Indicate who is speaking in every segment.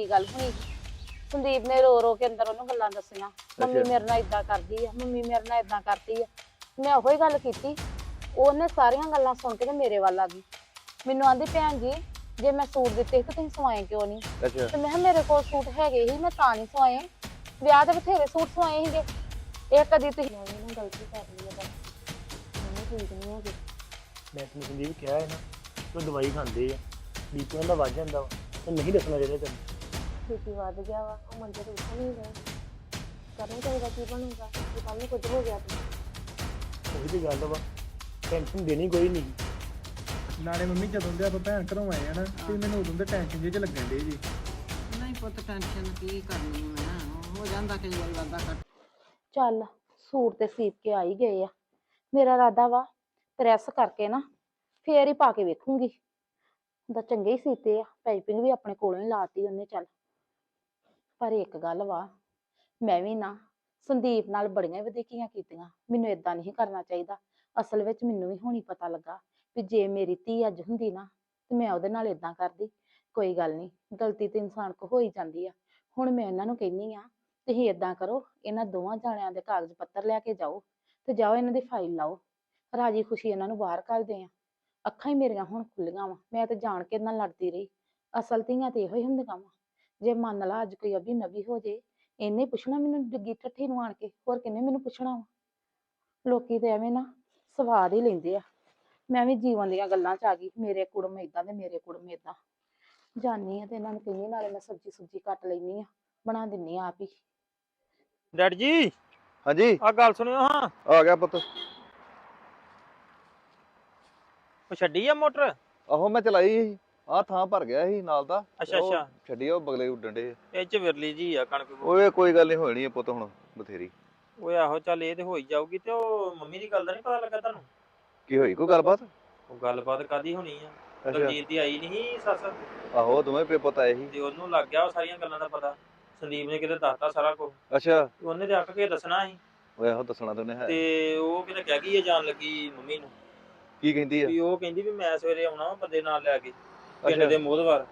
Speaker 1: ਕੀ ਗੱਲ ਹੋਣੀ ਸੰਦੀਪ ਨੇ ਰੋ ਰੋ ਕੇ ਅੰਦਰ ਉਹਨੂੰ ਗੱਲਾਂ ਦੱਸੀਆਂ। ਮੰਮੀ। ਮੇਰੇ ਨਾਲ ਇਦਾਂ ਕਰਦੀ ਆ ਮੰਮੀ ਮੇਰੇ ਨਾਲ ਇਦਾਂ ਕਰਦੀ ਆ। ਮੈਂ ਉਹੀ ਗੱਲ ਕੀਤੀ। ਉਹਨੇ ਸਾਰੀਆਂ ਗੱਲਾਂ ਸੁਣ ਕੇ ਤੇ ਮੇਰੇ ਵੱਲ ਆ ਗਈ। ਮੈਨੂੰ ਆਂਦੀ ਭੈਣ ਜੀ ਜੇ ਮੈਂ ਸੂਟ ਦਿੱਤੇ ਤਾਂ ਤੁਸੀਂ ਸਵਾਏ ਕਿਉਂ ਨਹੀਂ?
Speaker 2: ਅੱਛਾ।
Speaker 1: ਤੇ ਮੈਂ ਕਿਹਾ ਮੇਰੇ ਕੋਲ ਸੂਟ ਹੈਗੇ ਸੀ ਮੈਂ ਤਾਂ ਨਹੀਂ ਸਵਾਏ। ਵਿਆਹ ਦੇ ਬਥੇਰੇ ਸੂਟ ਸਵਾਏ ਸੀਗੇ। ਇਹ ਕਦੀ ਤੁਸੀਂ ਮੈਂ ਵੀ ਨਾ ਗਲਤੀ ਕਰ ਲਈ ਆ ਬਸ। ਮੈਨੂੰ ਠੀਕ ਨਹੀਂ ਹੋ ਗਈ
Speaker 3: ਮੈਂ ਤੈਨੂੰ ਸੰਦੀਪ ਕਿਹਾ ਹੈ ਨਾ ਉਹ ਦਵਾਈ ਖਾਂਦੇ ਆ। ਬੀਪੀ ਦਾ ਵੱਧ ਜਾਂਦਾ ਵਾ ਤੇ ਨਹੀਂ ਦੱਸਣਾ ਚਾਹੀਦਾ ਤੈਨੂੰ।
Speaker 1: ਬੀਪੀ ਵੱਧ ਗਿਆ ਵਾ ਉਹ ਮੰਜੇ ਤੋਂ ਉੱਠ ਨਹੀਂ ਰਿਹਾ ਕਰਨਾ ਚਾਹੀਦਾ ਕੀ ਬਣੂਗਾ ਜੇ ਕੱਲ ਨੂੰ ਕੁਝ ਹੋ ਗਿਆ ਤਾਂ।
Speaker 3: ਉਹੀ ਤੇ ਗੱਲ ਵਾ ਟੈਨਸ਼ਨ ਦੇਣੀ ਕੋਈ ਨਹੀਂ
Speaker 4: ਨਾਲੇ ਮੰਮੀ ਜਦੋਂ ਦੇ ਆਪਾਂ ਭੈਣ ਘਰੋਂ ਆਏ ਆ ਨਾ ਤੇ ਮੈਨੂੰ ਉਦੋਂ ਦੇ ਟੈਨਸ਼ਨ ਜਿਹੇ ਚ ਲੱਗਣ ਦੇ ਜੀ।
Speaker 5: ਨਹੀਂ ਪੁੱਤ ਟੈਨਸ਼ਨ ਕੀ ਕਰਨੀ ਮੈਂ। ਹੋ ਜਾਂਦਾ ਕਈ ਵਾਰ ਲੱਗਦਾ ਕੱਟ
Speaker 1: ਚੱਲ ਸੂਟ ਤੇ ਸੀਪ ਕੇ ਆ ਹੀ ਗਏ ਆ। ਮੇਰਾ ਇਰਾਦਾ ਵਾ ਪ੍ਰੈਸ ਕਰਕੇ ਨਾ ਫੇਰ ਹੀ ਪਾ ਕੇ ਵੇਖੂੰਗੀ। ਦਾ ਚੰਗੇ ਹੀ ਸੀਤੇ ਆ ਪਾਈਪਿੰਗ ਵੀ ਆਪਣੇ ਕੋਲੋਂ ਹੀ ਲਾਤੀ ਉਹਨੇ ਚੱਲ। ਪਰ ਇੱਕ ਗੱਲ ਵਾ, ਮੈਂ ਵੀ ਨਾ ਸੰਦੀਪ ਨਾਲ ਬੜੀਆਂ ਵਧੀਕੀਆਂ ਕੀਤੀਆਂ, ਮੈਨੂੰ ਇਦਾਂ ਨਹੀਂ ਕਰਨਾ ਚਾਹੀਦਾ। ਅਸਲ ਵਿੱਚ ਮੈਨੂੰ ਵੀ ਹੁਣੀ ਪਤਾ ਲੱਗਾ ਵੀ ਜੇ ਮੇਰੀ ਧੀ ਅੱਜ ਹੁੰਦੀ ਨਾ, ਤੇ ਮੈਂ ਉਹਦੇ ਨਾਲ ਇਦਾਂ ਕਰਦੀ। ਕੋਈ ਗੱਲ ਨਹੀਂ, ਗਲਤੀ ਤੇ ਇਨਸਾਨ ਕੋ ਹੋ ਹੀ ਜਾਂਦੀ ਆ। ਹੁਣ ਮੈਂ ਇਹਨਾਂ ਨੂੰ ਕਹਿੰਨੀ ਆ, ਤੁਸੀਂ ਇਦਾਂ ਕਰੋ, ਇਹਨਾਂ ਦੋਵਾਂ ਜਾਣਿਆਂ ਦੇ ਕਾਗਜ਼ ਪੱਤਰ ਲੈ ਕੇ ਜਾਓ ਤੇ ਜਾਓ ਇਹਨਾਂ ਦੀ ਫਾਈਲ ਲਾਓ। ਰਾਜੀ ਖੁਸ਼ੀ ਇਹਨਾਂ ਨੂੰ ਬਾਹਰ ਕੱਢਦੇ ਆ। ਅੱਖਾਂ ਹੀ ਮੇਰੀਆਂ ਹੁਣ ਖੁੱਲੀਆਂ ਵਾ, ਮੈਂ ਤੇ ਜਾਣ ਕੇ ਇਹਨਾਂ ਲੜਦੀ ਰਹੀ। ਅਸਲ ਧੀਆਂ ਤੇ ਇਹੋ ਹੀ ਹੁੰਦੀਆਂ ਵਾ। ਜੇ ਮੰਨ ਲਾ ਅੱਜ ਕੋਈ ਅਭੀ ਨਵੀ ਹੋ ਜੇ ਇਹਨੇ ਪੁੱਛਣਾ ਮੈਨੂੰ ਡਿੱਗੀ ਠੱਠੀ ਨੂੰ ਆਣ ਕੇ ਹੋਰ ਕਿੰਨੇ ਮੈਨੂੰ ਪੁੱਛਣਾ ਵਾ? ਲੋਕੀ ਤੇ ਐਵੇਂ ਨਾ ਸਵਾਦ ਹੀ ਲੈਂਦੇ ਆ। ਮੈਂ ਵੀ ਜੀਵਨ ਦੀਆਂ ਗੱਲਾਂ ਚ ਆ ਗਈ ਮੇਰੇ ਕੁੜਮ ਏਦਾਂ ਤੇ ਮੇਰੇ ਕੁੜਮ ਏਦਾਂ। ਜਾਨੀ ਆ ਤੇ ਇਹਨਾਂ ਨੂੰ ਕਹਿੰਦੀ ਨਾਲੇ ਮੈਂ ਸਬਜੀ ਸੁਬਜੀ ਕੱਟ ਲੈਣੀ ਆ ਬਣਾ ਦਿੰਨੀ ਆ ਆਪ ਹੀ।
Speaker 6: ਡੈਡ ਜੀ
Speaker 2: ਹਾਂਜੀ।
Speaker 6: ਆ ਗੱਲ ਸੁਣਿਓ ਹਾਂ।
Speaker 2: ਆ ਗਿਆ ਪੁੱਤ।
Speaker 6: ਉਹ ਛੱਡੀ ਆ ਮੋਟਰ?
Speaker 2: ਆਹੋ ਮੈਂ ਚਲਾਈ ਸੀ। ਆ ਥਾਂ ਭਰ ਗਿਆ ਸੀ ਨਾਲ ਦਾ।
Speaker 6: ਅੱਛਾ ਅੱਛਾ।
Speaker 2: ਛੱਡੀ ਉਹ ਬਗਲੇ ਉੱਡਣ ਡੇ
Speaker 6: ਇਹ ਚ ਵਿਰਲੀ ਜੀ ਆ ਕਣਕ
Speaker 2: ਓਏ ਕੋਈ ਗੱਲ ਨਹੀਂ ਹੋਣੀ ਹੈ ਪੁੱਤ ਹੁਣ ਬਥੇਰੀ।
Speaker 6: ਓਏ ਆਹੋ ਚੱਲ ਇਹ ਤੇ ਹੋਈ ਜਾਊਗੀ ਤੇ ਉਹ ਮੰਮੀ ਦੀ ਗੱਲ ਦਾ ਨਹੀਂ ਪਤਾ ਲੱਗਾ ਤੁਹਾਨੂੰ?
Speaker 2: ਕੀ ਹੋਈ? ਕੋਈ ਗੱਲਬਾਤ?
Speaker 6: ਉਹ ਗੱਲਬਾਤ ਕਾਦੀ ਹੋਣੀ ਆ? ਦਲਜੀਤ ਦੀ ਆਈ ਨਹੀਂ ਸੱਸ।
Speaker 2: ਆਹੋ ਦੋਵੇਂ ਪੇ ਪੁੱਤ ਆਏ ਸੀ।
Speaker 6: ਤੇ ਉਹਨੂੰ ਲੱਗ ਗਿਆ ਉਹ ਸਾਰੀਆਂ ਗੱਲਾਂ ਦਾ ਪਤਾ। ਸੰਦੀਪ ਨੇ ਕਿਤੇ ਦੱਸਤਾ ਸਾਰਾ ਕੁਝ
Speaker 2: ਅੱਛਾ।
Speaker 6: ਉਹਨੇ ਤੇ ਅੱਕ ਕੇ ਦੱਸਣਾ ਸੀ।
Speaker 2: ਓਏ ਆਹੋ ਦੱਸਣਾ ਤੇ ਉਹਨੇ ਹੈ।
Speaker 6: ਤੇ ਉਹ ਕਿਤੇ ਕਹਿ ਗਈ ਜਾਣ ਲੱਗੀ ਮੰਮੀ ਨੂੰ।
Speaker 2: ਕੀ ਕਹਿੰਦੀ ਆ?
Speaker 6: ਵੀ ਉਹ ਕਹਿੰਦੀ ਵੀ ਮੈਂ ਸਵੇਰੇ ਆਉਣਾ ਵਾ ਬੰਦੇ ਨਾਲ ਲੈ ਕੇ। ਪਿੰਡ ਦੇ ਮੋਹਦਵਾਰ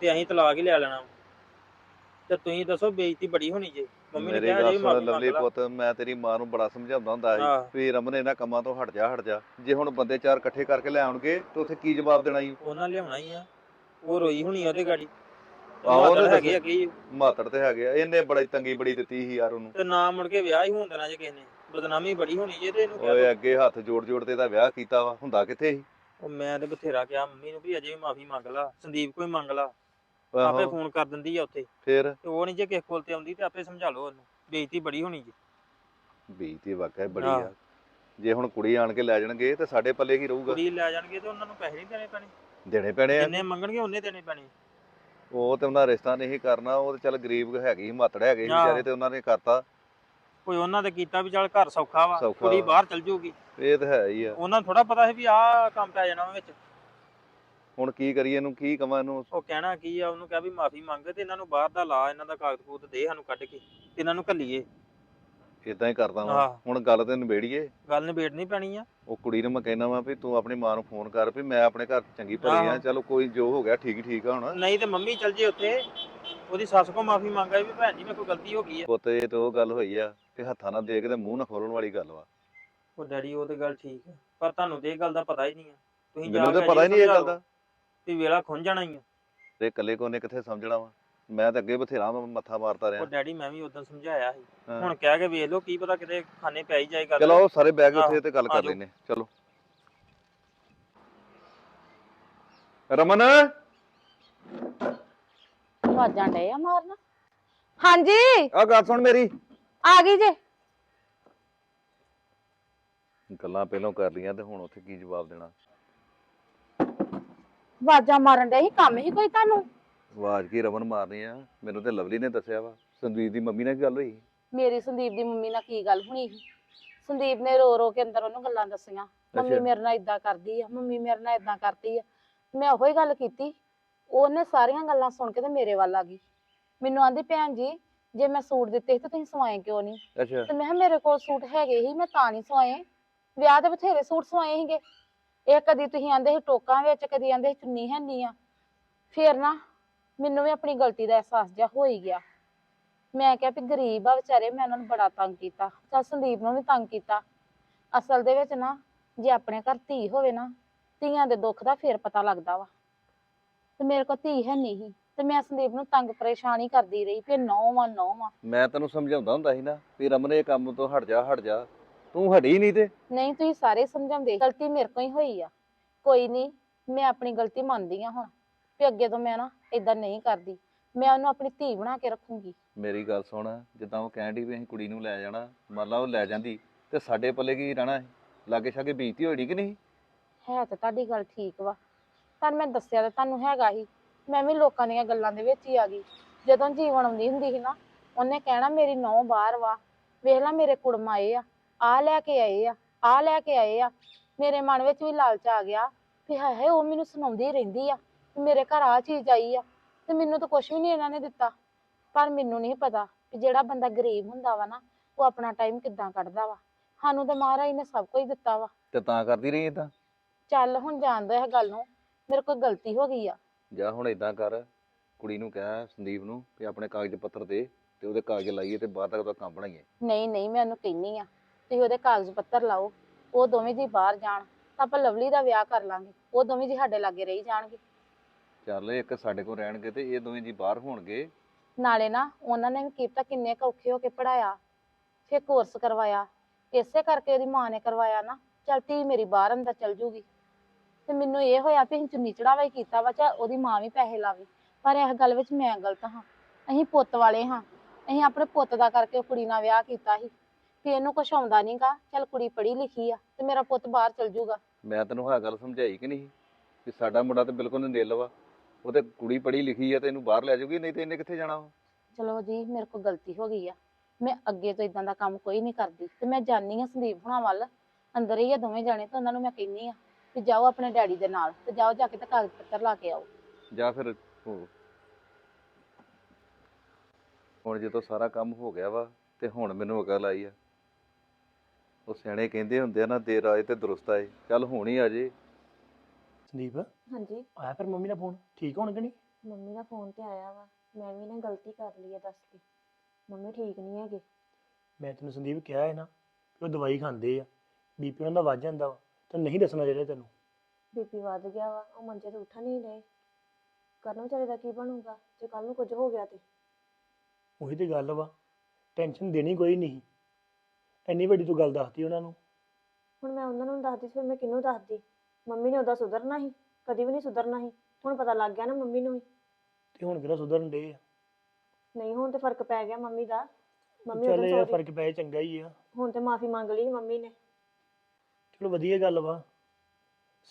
Speaker 6: ਤੇ ਅਸੀਂ ਤਲਾਕ ਹੀ ਲੈ ਲੈਣਾ। ਤੇ ਤੁਸੀਂ ਦੱਸੋ ਬੇਇੱਜ਼ਤੀ ਬੜੀ ਹੋਣੀ ਜੇ। ਮੰਮੀ ਨੇ
Speaker 2: ਮੇਰੀ
Speaker 6: ਕਿਹਾ
Speaker 2: ਗੱਲ
Speaker 6: ਜੇ ਮਾਫੀ ਮੰਗ
Speaker 2: ਲਵਲੀ
Speaker 6: ਲਾ।
Speaker 2: ਪੁੱਤ ਮੈਂ ਤੇਰੀ ਮਾਂ ਨੂੰ ਬੜਾ ਸਮਝਾਉਂਦਾ ਹੁੰਦਾ। ਸੀ ਵੀ ਰਮਨ ਇਹਨਾਂ ਕੰਮਾਂ ਤੋਂ ਹਟ ਜਾ ਹਟ ਜਾ। ਜੇ ਹੁਣ ਬੰਦੇ ਚਾਰ ਇਕੱਠੇ ਕਰਕੇ ਲੈ ਆਉਣਗੇ ਤੇ ਉੱਥੇ ਕੀ ਜਵਾਬ ਦੇਣਾ ਈ
Speaker 6: ਉਹਨਾਂ ਲਿਆਉਣਾ ਹੀ ਆ। ਉਹ ਰੋਈ ਹੋਣੀ ਆ ਉਹਦੇ ਗਾੜੀ।
Speaker 2: ਆਹੋ, ਉਹਨੇ
Speaker 6: ਮਾਤੜ ਹੈਗੇ। ਆ ਕਈ
Speaker 2: ਮਾਤੜ ਤੇ ਹੈਗੇ ਆ। ਇਹਨੇ ਬੜੀ ਤੰਗੀ ਬੜੀ ਦਿੱਤੀ ਸੀ ਯਾਰ ਉਹਨੂੰ।
Speaker 6: ਤੇ ਨਾ ਮੁੜ ਕੇ ਵਿਆਹ ਹੀ ਹੋਣ ਦੇਣਾ ਜੇ ਕਿਸੇ ਨੇ। ਬਦਨਾਮੀ ਬੜੀ ਹੋਣੀ ਜੇ ਤੇ ਇਹਨੂੰ ਕਹਿ
Speaker 2: ਓਏ। ਅੱਗੇ ਹੱਥ ਜੋੜ ਜੋੜ ਤੇ ਦਾ ਵਿਆਹ ਕੀਤਾ ਵਾ। ਹੁੰਦਾ ਕਿੱਥੇ ਸੀ?
Speaker 6: ਉਹ ਮੈਂ ਤੇ ਬਥੇਰਾ ਕਿਹਾ ਮੰਮੀ ਨੂੰ ਵੀ ਅਜੇ ਵੀ ਮਾਫੀ ਮੰਗ ਲਾ ਸੰਦੀਪ ਕੋਈ ਮੰਗ ਲਾ। ਆਪੇ
Speaker 2: ਆਹੋ
Speaker 6: ਫੋਨ ਕਰ ਦਿੰਦੀ ਆ ਉੱਥੇ।
Speaker 2: ਫੇਰ?
Speaker 6: ਤੇ ਉਹ ਨਹੀਂ ਜੇ ਕਿਸੇ ਕੋਲ ਤੇ ਆਉਂਦੀ ਤੇ ਆਪੇ ਸਮਝਾ ਲਓ ਉਹਨੂੰ ਬੇਇੱਜ਼ਤੀ ਬੜੀ ਹੋਣੀ ਜੀ।
Speaker 2: ਬੇਇੱਜ਼ਤੀ ਵਾਕਿਆ ਬੜੀ
Speaker 6: ਆਹ।
Speaker 2: ਆ ਜੇ ਹੁਣ ਕੁੜੀ ਆਣ ਕੇ ਲੈ ਜਾਣਗੇ ਤੇ ਸਾਡੇ ਪੱਲੇ ਕੀ ਰਹੂਗਾ?
Speaker 6: ਕੁੜੀ ਲੈ ਜਾਣਗੇ ਤੇ ਉਹਨਾਂ ਨੂੰ ਪੈਸੇ ਨਹੀਂ ਦੇਣੇ ਪੈਣੇ।
Speaker 2: ਦੇਣੇ ਪੈਣੇ ਆ।
Speaker 6: ਜਿੰਨੇ ਮੰਗਣਗੇ ਉਹਨੇ ਦੇਣੇ ਪੈਣੇ।
Speaker 2: ਉਹ ਤੇ ਉਹਨਾਂ ਰਿਸ਼ਤਾ ਨਹੀਂ ਕਰਨਾ ਉਹ ਤੇ ਚੱਲ ਗਰੀਬ ਹੈਗੀ ਸੀ ਮਾਤੜ ਹੈਗੇ ਸੀ
Speaker 6: ਆਹ।
Speaker 2: ਵਿਚਾਰੇ ਤੇ ਉਹਨਾਂ ਨੇ ਕਰਤਾ।
Speaker 6: ਕੋਈ ਉਹਨਾਂ ਦੇ ਕੀਤਾ ਵੀ ਚੱਲ ਘਰ ਸੌਖਾ ਵਾ
Speaker 2: ਸੌਖਾ
Speaker 6: ਕੁੜੀ
Speaker 2: ਵਾ।
Speaker 6: ਬਾਹਰ ਚਲ ਜਾਊਗੀ
Speaker 2: ਇਹ ਤਾਂ ਹੈ ਹੀ ਆ।
Speaker 6: ਉਹਨਾਂ ਨੂੰ ਥੋੜਾ ਪਤਾ ਸੀ ਵੀ ਆਹ ਕੰਮ ਪੈ ਜਾਣਾ ਵਿੱਚ।
Speaker 2: ਹੁਣ ਕੀ ਕਰੀਏ ਇਹਨੂੰ ਕੀ ਕਵਾਂ ਇਹਨੂੰ?
Speaker 6: ਉਹ ਕਹਿਣਾ ਕੀ ਆ ਉਹਨੂੰ ਕਿਹਾ ਵੀ ਮਾਫੀ ਮੰਗ ਤੇ ਇਹਨਾਂ ਨੂੰ ਬਾਹਰ ਦਾ ਲਾ ਇਹਨਾਂ ਦਾ ਕਾਗਜ਼ ਕੂਗਜ਼ ਦੇ ਸਾਨੂੰ ਕੱਢ ਕੇ ਤੇ ਇਹਨਾਂ ਨੂੰ ਘੱਲੀਏ।
Speaker 2: ਇਦਾਂ ਹੀ ਕਰਦਾ ਵਾਂ।
Speaker 6: ਆਹ।
Speaker 2: ਹੁਣ ਗੱਲ ਤੇ ਨਿਬੇੜੀਏ।
Speaker 6: ਗੱਲ ਨਿਬੇੜਨੀ ਪੈਣੀ ਆ।
Speaker 2: ਉਹ ਕੁੜੀ ਨੂੰ ਮੈਂ ਕਹਿਣਾ ਵਾਂ ਵੀ ਤੂੰ ਆਪਣੀ ਮਾਂ ਨੂੰ ਫੋਨ ਕਰ ਵੀ ਮੈਂ ਆਪਣੇ ਘਰ ਚੰਗੀ ਭਲੀ ਆ
Speaker 6: ਆਹੋ।
Speaker 2: ਚਲੋ ਕੋਈ ਜੋ ਹੋ ਗਿਆ ਠੀਕ ਹੀ ਠੀਕ ਆ ਹੁਣ।
Speaker 6: ਨਹੀਂ ਤੇ ਮੰਮੀ ਚਲ ਜੇ ਉੱਥੇ ਉਹਦੀ ਸੱਸ ਕੋ ਮਾਫੀ ਮੰਗਾ ਵੀ ਭੈਣ ਜੀ ਮੇਰੇ ਕੋਲ ਗਲਤੀ ਹੋ ਗਈ ਆ।
Speaker 2: ਪੁੱਤ ਇਹ ਤੇ ਉਹ ਗੱਲ ਹੋਈ ਆ ਕਿ ਹੱਥਾਂ ਨਾਲ ਦੇ ਕੇ ਤੇ ਮੂੰਹ ਨਾਲ ਖੋਲਣ ਵਾਲੀ ਗੱਲ ਵਾ।
Speaker 6: ਉਹ ਡੈਡੀ ਉਹ ਤੇ ਗੱਲ ਠੀਕ ਆ ਪਰ ਤੁਹਾਨੂੰ ਤੇ ਇਹ ਗੱਲ ਦਾ ਪਤਾ ਹੀ ਨਹੀਂ ਆ। ਤੁਸੀਂ ਜਾ
Speaker 2: ਮੈਨੂੰ ਤਾਂ ਪਤਾ ਹੀ ਨਹੀਂ ਇਹ ਗੱਲ ਦਾ।
Speaker 6: ਵੀ ਵੇਲਾ ਖੁੰਝ ਜਾਣਾ ਹੀ ਆ।
Speaker 2: ਤੇ ਇਕੱਲੇ ਕੋਨੇ ਕਿੱਥੇ ਸਮਝਣਾ ਵਾ? ਮੈਂ ਤਾਂ ਅੱਗੇ ਬਥੇਰਾ ਮੱਥਾ ਮਾਰਦਾ
Speaker 6: ਉਹ
Speaker 2: ਰਿਹਾ
Speaker 6: ਡੈਡੀ ਮੈਂ ਵੀ ਉਦੋਂ ਸਮਝਾਇਆ ਸੀ।
Speaker 2: ਹਾਂ।
Speaker 6: ਹੁਣ ਕਹਿ ਕੇ ਵੇਖ ਲਓ ਕੀ ਪਤਾ ਕਿਤੇ ਖਾਣੇ ਪੈ ਹੀ ਜਾਏ ਗੱਲ।
Speaker 2: ਚਲੋ ਆਓ ਸਾਰੇ ਬਹਿ ਕੇ ਉੱਥੇ ਤੇ ਗੱਲ ਕਰ
Speaker 6: ਆਜੋ।
Speaker 2: ਲੈਨੇ ਚਲੋ। ਰਮਨ?
Speaker 1: ਆਵਾਜ਼ਾਂ ਡਏ ਆ ਮਾਰਨ। ਹਾਂਜੀ।
Speaker 2: ਆ ਗੱਲ ਸੁਣ ਮੇਰੀ।
Speaker 1: ਆ ਗਈ ਜੇ।
Speaker 2: ਗੱਲਾਂ ਪਹਿਲਾਂ ਕਰ ਲਈਆਂ ਤੇ ਹੁਣ ਉੱਥੇ ਕੀ ਜਵਾਬ ਦੇਣਾ?
Speaker 1: ਆਵਾਜ਼ਾਂ ਮਾਰਨ ਡਏ ਸੀ ਕੰਮ ਹੀ ਕੋਈ ਤੁਹਾਨੂੰ?
Speaker 2: ਆਵਾਜ਼ ਕੀ ਰਮਨ ਮਾਰਨੀ ਆ? ਮੈਨੂੰ ਤੇ ਲਵਲੀ ਨੇ ਦੱਸਿਆ ਵਾ ਸੰਦੀਪ ਦੀ ਮੰਮੀ ਨਾਲ ਕੀ ਗੱਲ ਹੋਈ?
Speaker 1: ਮੇਰੀ ਸੰਦੀਪ ਦੀ ਮੰਮੀ ਨਾਲ ਕੀ ਗੱਲ ਹੋਣੀ ਸੀ? ਸੰਦੀਪ ਨੇ ਰੋ ਰੋ ਕੇ ਅੰਦਰ ਉਹਨੂੰ ਗੱਲਾਂ ਦੱਸੀਆਂ ਮੰਮੀ। ਮੇਰੇ ਨਾਲ ਇਦਾਂ ਕਰਦੀ ਆ ਮੰਮੀ ਮੇਰੇ ਨਾਲ ਇਦਾਂ ਕਰਦੀ ਆ। ਮੈਂ ਉਹੀ ਗੱਲ ਕੀਤੀ ਉਹਨੇ ਸਾਰੀਆਂ ਗੱਲਾਂ ਸੁਣ ਕੇ ਤੇ ਮੇਰੇ ਵੱਲ ਆ ਗਈ। ਮੈਨੂੰ ਆਂਦੀ ਭੈਣ ਜੀ ਜੇ ਮੈਂ ਸੂਟ ਦਿੱਤੇ ਸੀ ਤਾਂ ਤੁਸੀਂ ਸਵਾਏ ਕਿਉਂ ਨਹੀਂ?
Speaker 2: ਅੱਛਾ।
Speaker 1: ਤੇ ਮੈਂ ਕਿਹਾ ਮੇਰੇ ਕੋਲ ਸੂਟ ਹੈਗੇ ਸੀ ਮੈਂ ਤਾਂ ਨਹੀਂ ਸਵਾਏ। ਵਿਆਹ ਤੇ ਬਥੇਰੇ ਸੂਟ ਸਵਾਏ ਸੀਗੇ। ਇਹ ਕਦੀ ਤੁਸੀਂ ਆਂਦੇ ਸੀ ਟੋਕਾਂ ਵਿੱਚ, ਕਦੀ ਆਂਦੇ ਸੀ ਚੁੰਨੀ ਹੈਨੀ ਆ। ਫੇਰ ਨਾ ਮੈਨੂੰ ਵੀ ਆਪਣੀ ਗਲਤੀ ਦਾ ਅਹਿਸਾਸ ਜਿਹਾ ਹੋ ਹੀ ਗਿਆ। ਮੈਂ ਕਿਹਾ ਵੀ ਗਰੀਬ ਆ ਵਿਚਾਰੇ, ਮੈਂ ਉਹਨਾਂ ਨੂੰ ਬੜਾ ਤੰਗ ਕੀਤਾ। ਚੱਲ ਸੰਦੀਪ ਨੂੰ ਵੀ ਤੰਗ ਕੀਤਾ। ਅਸਲ ਦੇ ਵਿੱਚ ਨਾ, ਜੇ ਆਪਣੇ ਘਰ ਧੀ ਹੋਵੇ ਨਾ, ਧੀਆਂ ਦੇ ਦੁੱਖ ਦਾ ਫੇਰ ਪਤਾ ਲੱਗਦਾ ਵਾ। ਤੇ ਮੇਰੇ ਕੋਲ ਧੀ ਹੈ ਨਹੀਂ ਤੇ ਮੈਂ ਸੰਦੀਪ ਨੂੰ ਤੰਗ ਪਰੇਸ਼ਾਨ ਹੀ ਕਰਦੀ ਰਹੀ ਵੀ ਨੌ ਵਾ ਨੌ ਵਾ
Speaker 2: ਮੈਂ ਤੈਨੂੰ ਸਮਝਾਉਂਦਾ ਹੁੰਦਾ ਸੀ ਨਾ ਵੀ ਰਮਨ ਇਹ ਕੰਮ ਤੋਂ ਹਟ ਜਾ ਹਟ ਜਾ। ਤੂੰ ਹਟੀ ਨਹੀਂ ਤੇ।
Speaker 1: ਨਹੀਂ ਤੁਸੀਂ ਸਾਰੇ ਸਮਝਾਉਂਦੇ ਗਲਤੀ ਮੇਰੇ ਕੋਲ ਹੀ ਹੋਈ ਆ। ਕੋਈ ਨਹੀਂ ਮੈਂ ਆਪਣੀ ਗਲਤੀ ਮੰਨਦੀ ਆ ਹੁਣ। ਵੀ ਅੱਗੇ ਤੋਂ ਮੈਂ ਨਾ ਇਦਾਂ ਨਹੀਂ ਕਰਦੀ। ਮੈਂ ਉਹਨੂੰ ਆਪਣੀ ਧੀ ਬਣਾ ਕੇ ਰੱਖੂੰਗੀ।
Speaker 2: ਮੇਰੀ ਗੱਲ ਸੁਣ ਜਿੱਦਾਂ ਉਹ ਕਹਿਣ ਡਈ ਵੀ ਅਸੀਂ ਕੁੜੀ ਨੂੰ ਲੈ ਜਾਣਾ ਮੰਨ ਲਾ ਉਹ ਲੈ ਜਾਂਦੀ ਤੇ ਸਾਡੇ ਪੱਲੇ ਕੀ ਰਹਿਣਾ ਸੀ? ਲਾਗੇ ਛਾਗੇ ਬੀਤੀ ਹੋਣੀ ਕਿ ਨਹੀਂ?
Speaker 1: ਹੈ ਤਾਂ ਤੁਹਾਡੀ ਗੱਲ ਠੀਕ ਵਾ। ਪਰ ਮੈਂ ਦੱਸਿਆ ਤਾਂ ਤੁਹਾਨੂੰ ਹੈਗਾ ਹੀ ਮੈਂ ਵੀ ਲੋਕਾਂ ਦੀਆਂ ਗੱਲਾਂ ਦੇ ਵਿੱਚ ਹੀ ਆ ਗਈ। ਜਦੋਂ ਜੀਵਨ ਆਉਂਦੀ ਹੁੰਦੀ ਸੀ ਨਾ ਉਹਨੇ ਕਹਿਣਾ ਮੇਰੀ ਨੌ ਬਾਹਰ ਵਾ। ਵੇਖ ਲੈ ਮੇਰੇ ਕੁੜਮ ਆਏ ਆ। ਆ ਲੈ ਕੇ ਆਏ ਆ ਆ ਲੈ ਕੇ ਆਏ ਆ। ਮੇਰੇ ਮਨ ਵਿੱਚ ਵੀ ਲਾਲਚ ਆ ਗਿਆ ਵੀ ਹਾਏ ਉਹ ਮੈਨੂੰ ਸੁਣਾਉਂਦੀ ਰਹਿੰਦੀ ਆ ਵੀ ਮੇਰੇ ਘਰ ਆ ਚੀਜ਼ ਆਈ ਆ ਤੇ ਮੈਨੂੰ ਤਾਂ ਕੁਝ ਵੀ ਨਹੀਂ ਇਹਨਾਂ ਨੇ ਦਿੱਤਾ। ਪਰ ਮੈਨੂੰ ਨਹੀਂ ਪਤਾ ਕਿ ਜਿਹੜਾ ਬੰਦਾ ਗਰੀਬ ਹੁੰਦਾ ਵਾ ਨਾ ਉਹ ਆਪਣਾ ਟਾਈਮ ਕਿੱਦਾਂ ਕੱਢਦਾ ਵਾ। ਸਾਨੂੰ ਤਾਂ ਮਹਾਰਾਜ ਨੇ ਸਭ ਕੁਝ ਦਿੱਤਾ ਵਾ।
Speaker 2: ਤੇ ਤਾਂ ਕਰਦੀ ਰਹੀ ਏਦਾਂ?
Speaker 1: ਚੱਲ ਹੁਣ ਜਾਣਦਾ ਇਹ ਗੱਲ ਨੂੰ ਮੇਰੇ ਕੋਲ ਗਲਤੀ ਹੋ ਗਈ ਆ।
Speaker 2: ਜਾਂ ਹੁਣ ਏਦਾਂ ਕਰ ਕੁੜੀ ਨੂੰ ਕਹਿ ਸੰਦੀਪ ਨੂੰ ਵੀ ਆਪਣੇ ਕਾਗਜ਼ ਪੱਤਰ ਦੇ ਤੇ ਉਹਦੇ ਕਾਗਜ਼ ਲਾਈਏ ਤੇ ਬਾਹਰ ਤੱਕ ਦਾ ਕੰਮ ਬਣਾਈਏ।
Speaker 1: ਨਹੀਂ ਨਹੀਂ ਮੈਂ ਉਹਨੂੰ ਕਹਿੰਨੀ ਆ। ਤੁਸੀਂ ਉਹਦੇ ਕਾਗਜ਼ ਪੱਤਰ ਲਾਓ ਉਹ ਦੋਵੇਂ ਜੀ ਬਾਹਰ ਜਾਣ ਤਾਂ ਆਪਾਂ ਲਵਲੀ ਦਾ ਵਿਆਹ ਕਰ ਲਾਂਗੇ ਉਹ ਦੋਵੇਂ ਜੀ ਸਾਡੇ ਲਾਗੇ ਰਹੀ ਜਾਣਗੇ।
Speaker 2: ਚੱਲ ਇੱਕ ਸਾਡੇ ਕੋਲ ਰਹਿਣਗੇ ਤੇ ਇਹ ਦੋਵੇਂ ਜੀ ਬਾਹਰ ਹੋਣਗੇ।
Speaker 1: ਨਾਲੇ ਨਾ ਉਹਨਾਂ ਨੇ ਵੀ ਕੀਤਾ ਕਿੰਨੇ ਕੁ ਔਖੇ ਹੋ ਕੇ ਪੜਾਇਆ ਫਿਰ ਕੋਰਸ ਕਰਵਾਇਆ ਇਸੇ ਕਰਕੇ ਉਹਦੀ ਮਾਂ ਨੇ ਕਰਵਾਇਆ ਨਾ ਚੱਲ ਧੀ ਮੇਰੀ ਬਾਹਰ ਅੰਦਰ ਚਲ ਜੂਗੀ। ਤੇ ਮੈਨੂੰ ਇਹ ਹੋਇਆ ਵੀ ਅਸੀਂ ਚੁੰਨੀ ਚੜਾਵਾ ਹੀ ਕੀਤਾ ਵਾ ਚੱਲ ਉਹਦੀ ਮਾਂ ਵੀ ਪੈਸੇ ਲਾਵੇ ਪਰ ਇਸ ਗੱਲ ਵਿੱਚ ਮੈਂ ਗਲਤ ਹਾਂ। ਅਸੀਂ ਪੁੱਤ ਵਾਲੇ ਹਾਂ ਅਸੀਂ ਆਪਣੇ ਪੁੱਤ ਦਾ ਕਰਕੇ ਉਹ ਕੁੜੀ ਨਾਲ ਵਿਆਹ ਕੀਤਾ ਸੀ। ਵੀ ਇਹਨੂੰ ਕੁਛ ਆਉਂਦਾ ਨਹੀਂਗਾ ਚੱਲ ਕੁੜੀ ਪੜ੍ਹੀ ਲਿਖੀ ਆ ਤੇ ਮੇਰਾ ਪੁੱਤ ਬਾਹਰ ਚਲ ਜੂਗਾ।
Speaker 2: ਮੈਂ ਤੈਨੂੰ ਆਹ ਗੱਲ ਸਮਝਾਈ ਕਿ ਨਹੀਂ? ਵੀ ਸਾਡਾ ਮੁੰਡਾ ਤੇ ਬਿਲਕੁਲ ਨਿਲ ਵਾ। ਉਹ ਤੇ ਕੁੜੀ ਪੜ੍ਹੀ ਲਿਖੀ ਆ ਤੇ ਇਹਨੂੰ ਬਾਹਰ ਲੈ ਜਾਊਗੀ ਨਹੀਂ ਤੇ ਇਹਨੇ ਕਿੱਥੇ ਜਾਣਾ ਵਾ?
Speaker 1: ਚਲੋ ਜੀ ਮੇਰੇ ਕੋਲ ਗਲਤੀ ਹੋ ਗਈ ਆ। ਮੈਂ ਅੱਗੇ ਤੋਂ ਇਦਾਂ ਦਾ ਕੰਮ ਕੋਈ ਨਹੀਂ ਕਰਦੀ। ਤੇ ਮੈਂ ਜਾਣੀ ਆ ਸੰਦੀਪ ਹੁਣਾਂ ਵੱਲ। ਅੰਦਰ ਹੀ ਆ ਦੋਵੇਂ ਜਾਣੇ ਤੇ ਉਹਨਾਂ ਨੂੰ ਮੈਂ ਕਹਿੰਨੀ ਆ ਕਿ ਜਾਓ ਆਪਣੇ ਡੈਡੀ ਦੇ ਨਾਲ ਤੇ ਜਾਓ ਜਾ ਕੇ ਤੇ ਕਾਗਜ਼ ਪੱਤਰ ਲਾ ਕੇ ਆਓ।
Speaker 2: ਜਾਂ ਫਿਰ ਉਹ ਹੁਣ ਜਦੋਂ ਸਾਰਾ ਕੰਮ ਹੋ ਗਿਆ ਵਾ ਤੇ ਹੁਣ ਮੈਨੂੰ ਅਕਲ ਆਈ ਆ ਉਹ ਸਿਆਣੇ ਕਹਿੰਦੇ ਹੁੰਦੇ ਆ ਨਾ ਦੇਰ ਆਏ ਤੇ ਦਰੁਸਤ ਆਏ। ਚੱਲ ਹੁਣ ਹੀ ਆ ਜੇ।
Speaker 3: ਸੰਦੀਪ?
Speaker 7: ਹਾਂਜੀ।
Speaker 3: ਆਇਆ ਫਿਰ ਮੰਮੀ ਦਾ ਫੋਨ? ਠੀਕ ਹੋਣ ਕਿ ਨਹੀਂ?
Speaker 7: ਮੰਮੀ ਦਾ ਫੋਨ ਤੇ ਆਇਆ ਵਾ। ਮੈਂ ਵੀ ਨਾ ਗਲਤੀ ਕਰ ਲਈ ਆ ਦੱਸ ਕੇ। ਮੰਮੀ ਠੀਕ ਨਹੀਂ ਹੈਗੇ।
Speaker 3: ਮੈਂ ਤੈਨੂੰ ਸੰਦੀਪ ਕਿਹਾ ਹੈ ਨਾ ਕਿ ਉਹ ਦਵਾਈ ਖਾਂਦੇ ਆ। ਬੀਪੀ ਉਹਨਾਂ ਦਾ ਵੱਧ ਜਾਂਦਾ ਵਾ। ਤੇ ਨਹੀਂ ਦੱਸਣਾ ਚਾਹੀਦਾ ਤੈਨੂੰ।
Speaker 7: ਬੀਪੀ ਵੱਧ ਗਿਆ ਵਾ। ਉਹ ਮੰਜੇ ਤੋਂ ਉੱਠ ਨਹੀਂ ਰਹੇ ਕਰਨ ਵਿਚਾਰੇ ਦਾ ਕੀ ਬਣੂਗਾ? ਜੇ ਕੱਲ ਨੂੰ ਕੁਝ ਹੋ ਗਿਆ ਤੇ।
Speaker 3: ਉਹੀ ਤੇ ਗੱਲ ਵਾ। ਟੈਨਸ਼ਨ ਦੇਣੀ ਕੋਈ ਨਹੀਂ। ਇੰਨੀ ਵੱਡੀ ਤੂੰ ਗੱਲ ਦੱਸਤੀ ਉਹਨਾਂ ਨੂੰ।
Speaker 7: ਹੁਣ ਮੈਂ ਉਹਨਾਂ ਨੂੰ ਦੱਸਦੀ ਸੀ, ਫਿਰ ਮੈਂ ਕਿਹਨੂੰ ਦੱਸਦੀ? ਮੰਮੀ ਨੇ ਉਹਦਾ ਸੁਧਰਨਾ ਸੀ ਕਦੀ ਵੀ ਨਹੀਂ ਸੁਧਰਨਾ ਸੀ। ਹੁਣ ਪਤਾ ਲੱਗ ਗਿਆ ਨਾ ਮੰਮੀ ਨੂੰ ਵੀ।
Speaker 3: ਤੇ ਹੁਣ ਕਿਹੜਾ ਸੁਧਰਨ ਦੇ
Speaker 7: ਨਹੀਂ ਹੁਣ ਤੇ ਫ਼ਰਕ ਪੈ ਗਿਆ ਮੰਮੀ ਦਾ। ਮੰਮੀ
Speaker 3: ਚੱਲ ਇਹ
Speaker 7: ਸੌਰੀ
Speaker 3: ਫ਼ਰਕ ਪੈ ਚੰਗਾ ਹੀ ਆ।
Speaker 7: ਹੁਣ ਤੇ ਮਾਫੀ ਮੰਗ ਲਈ ਮੰਮੀ ਨੇ।
Speaker 3: ਚਲੋ ਵਧੀਆ ਗੱਲ ਵਾ।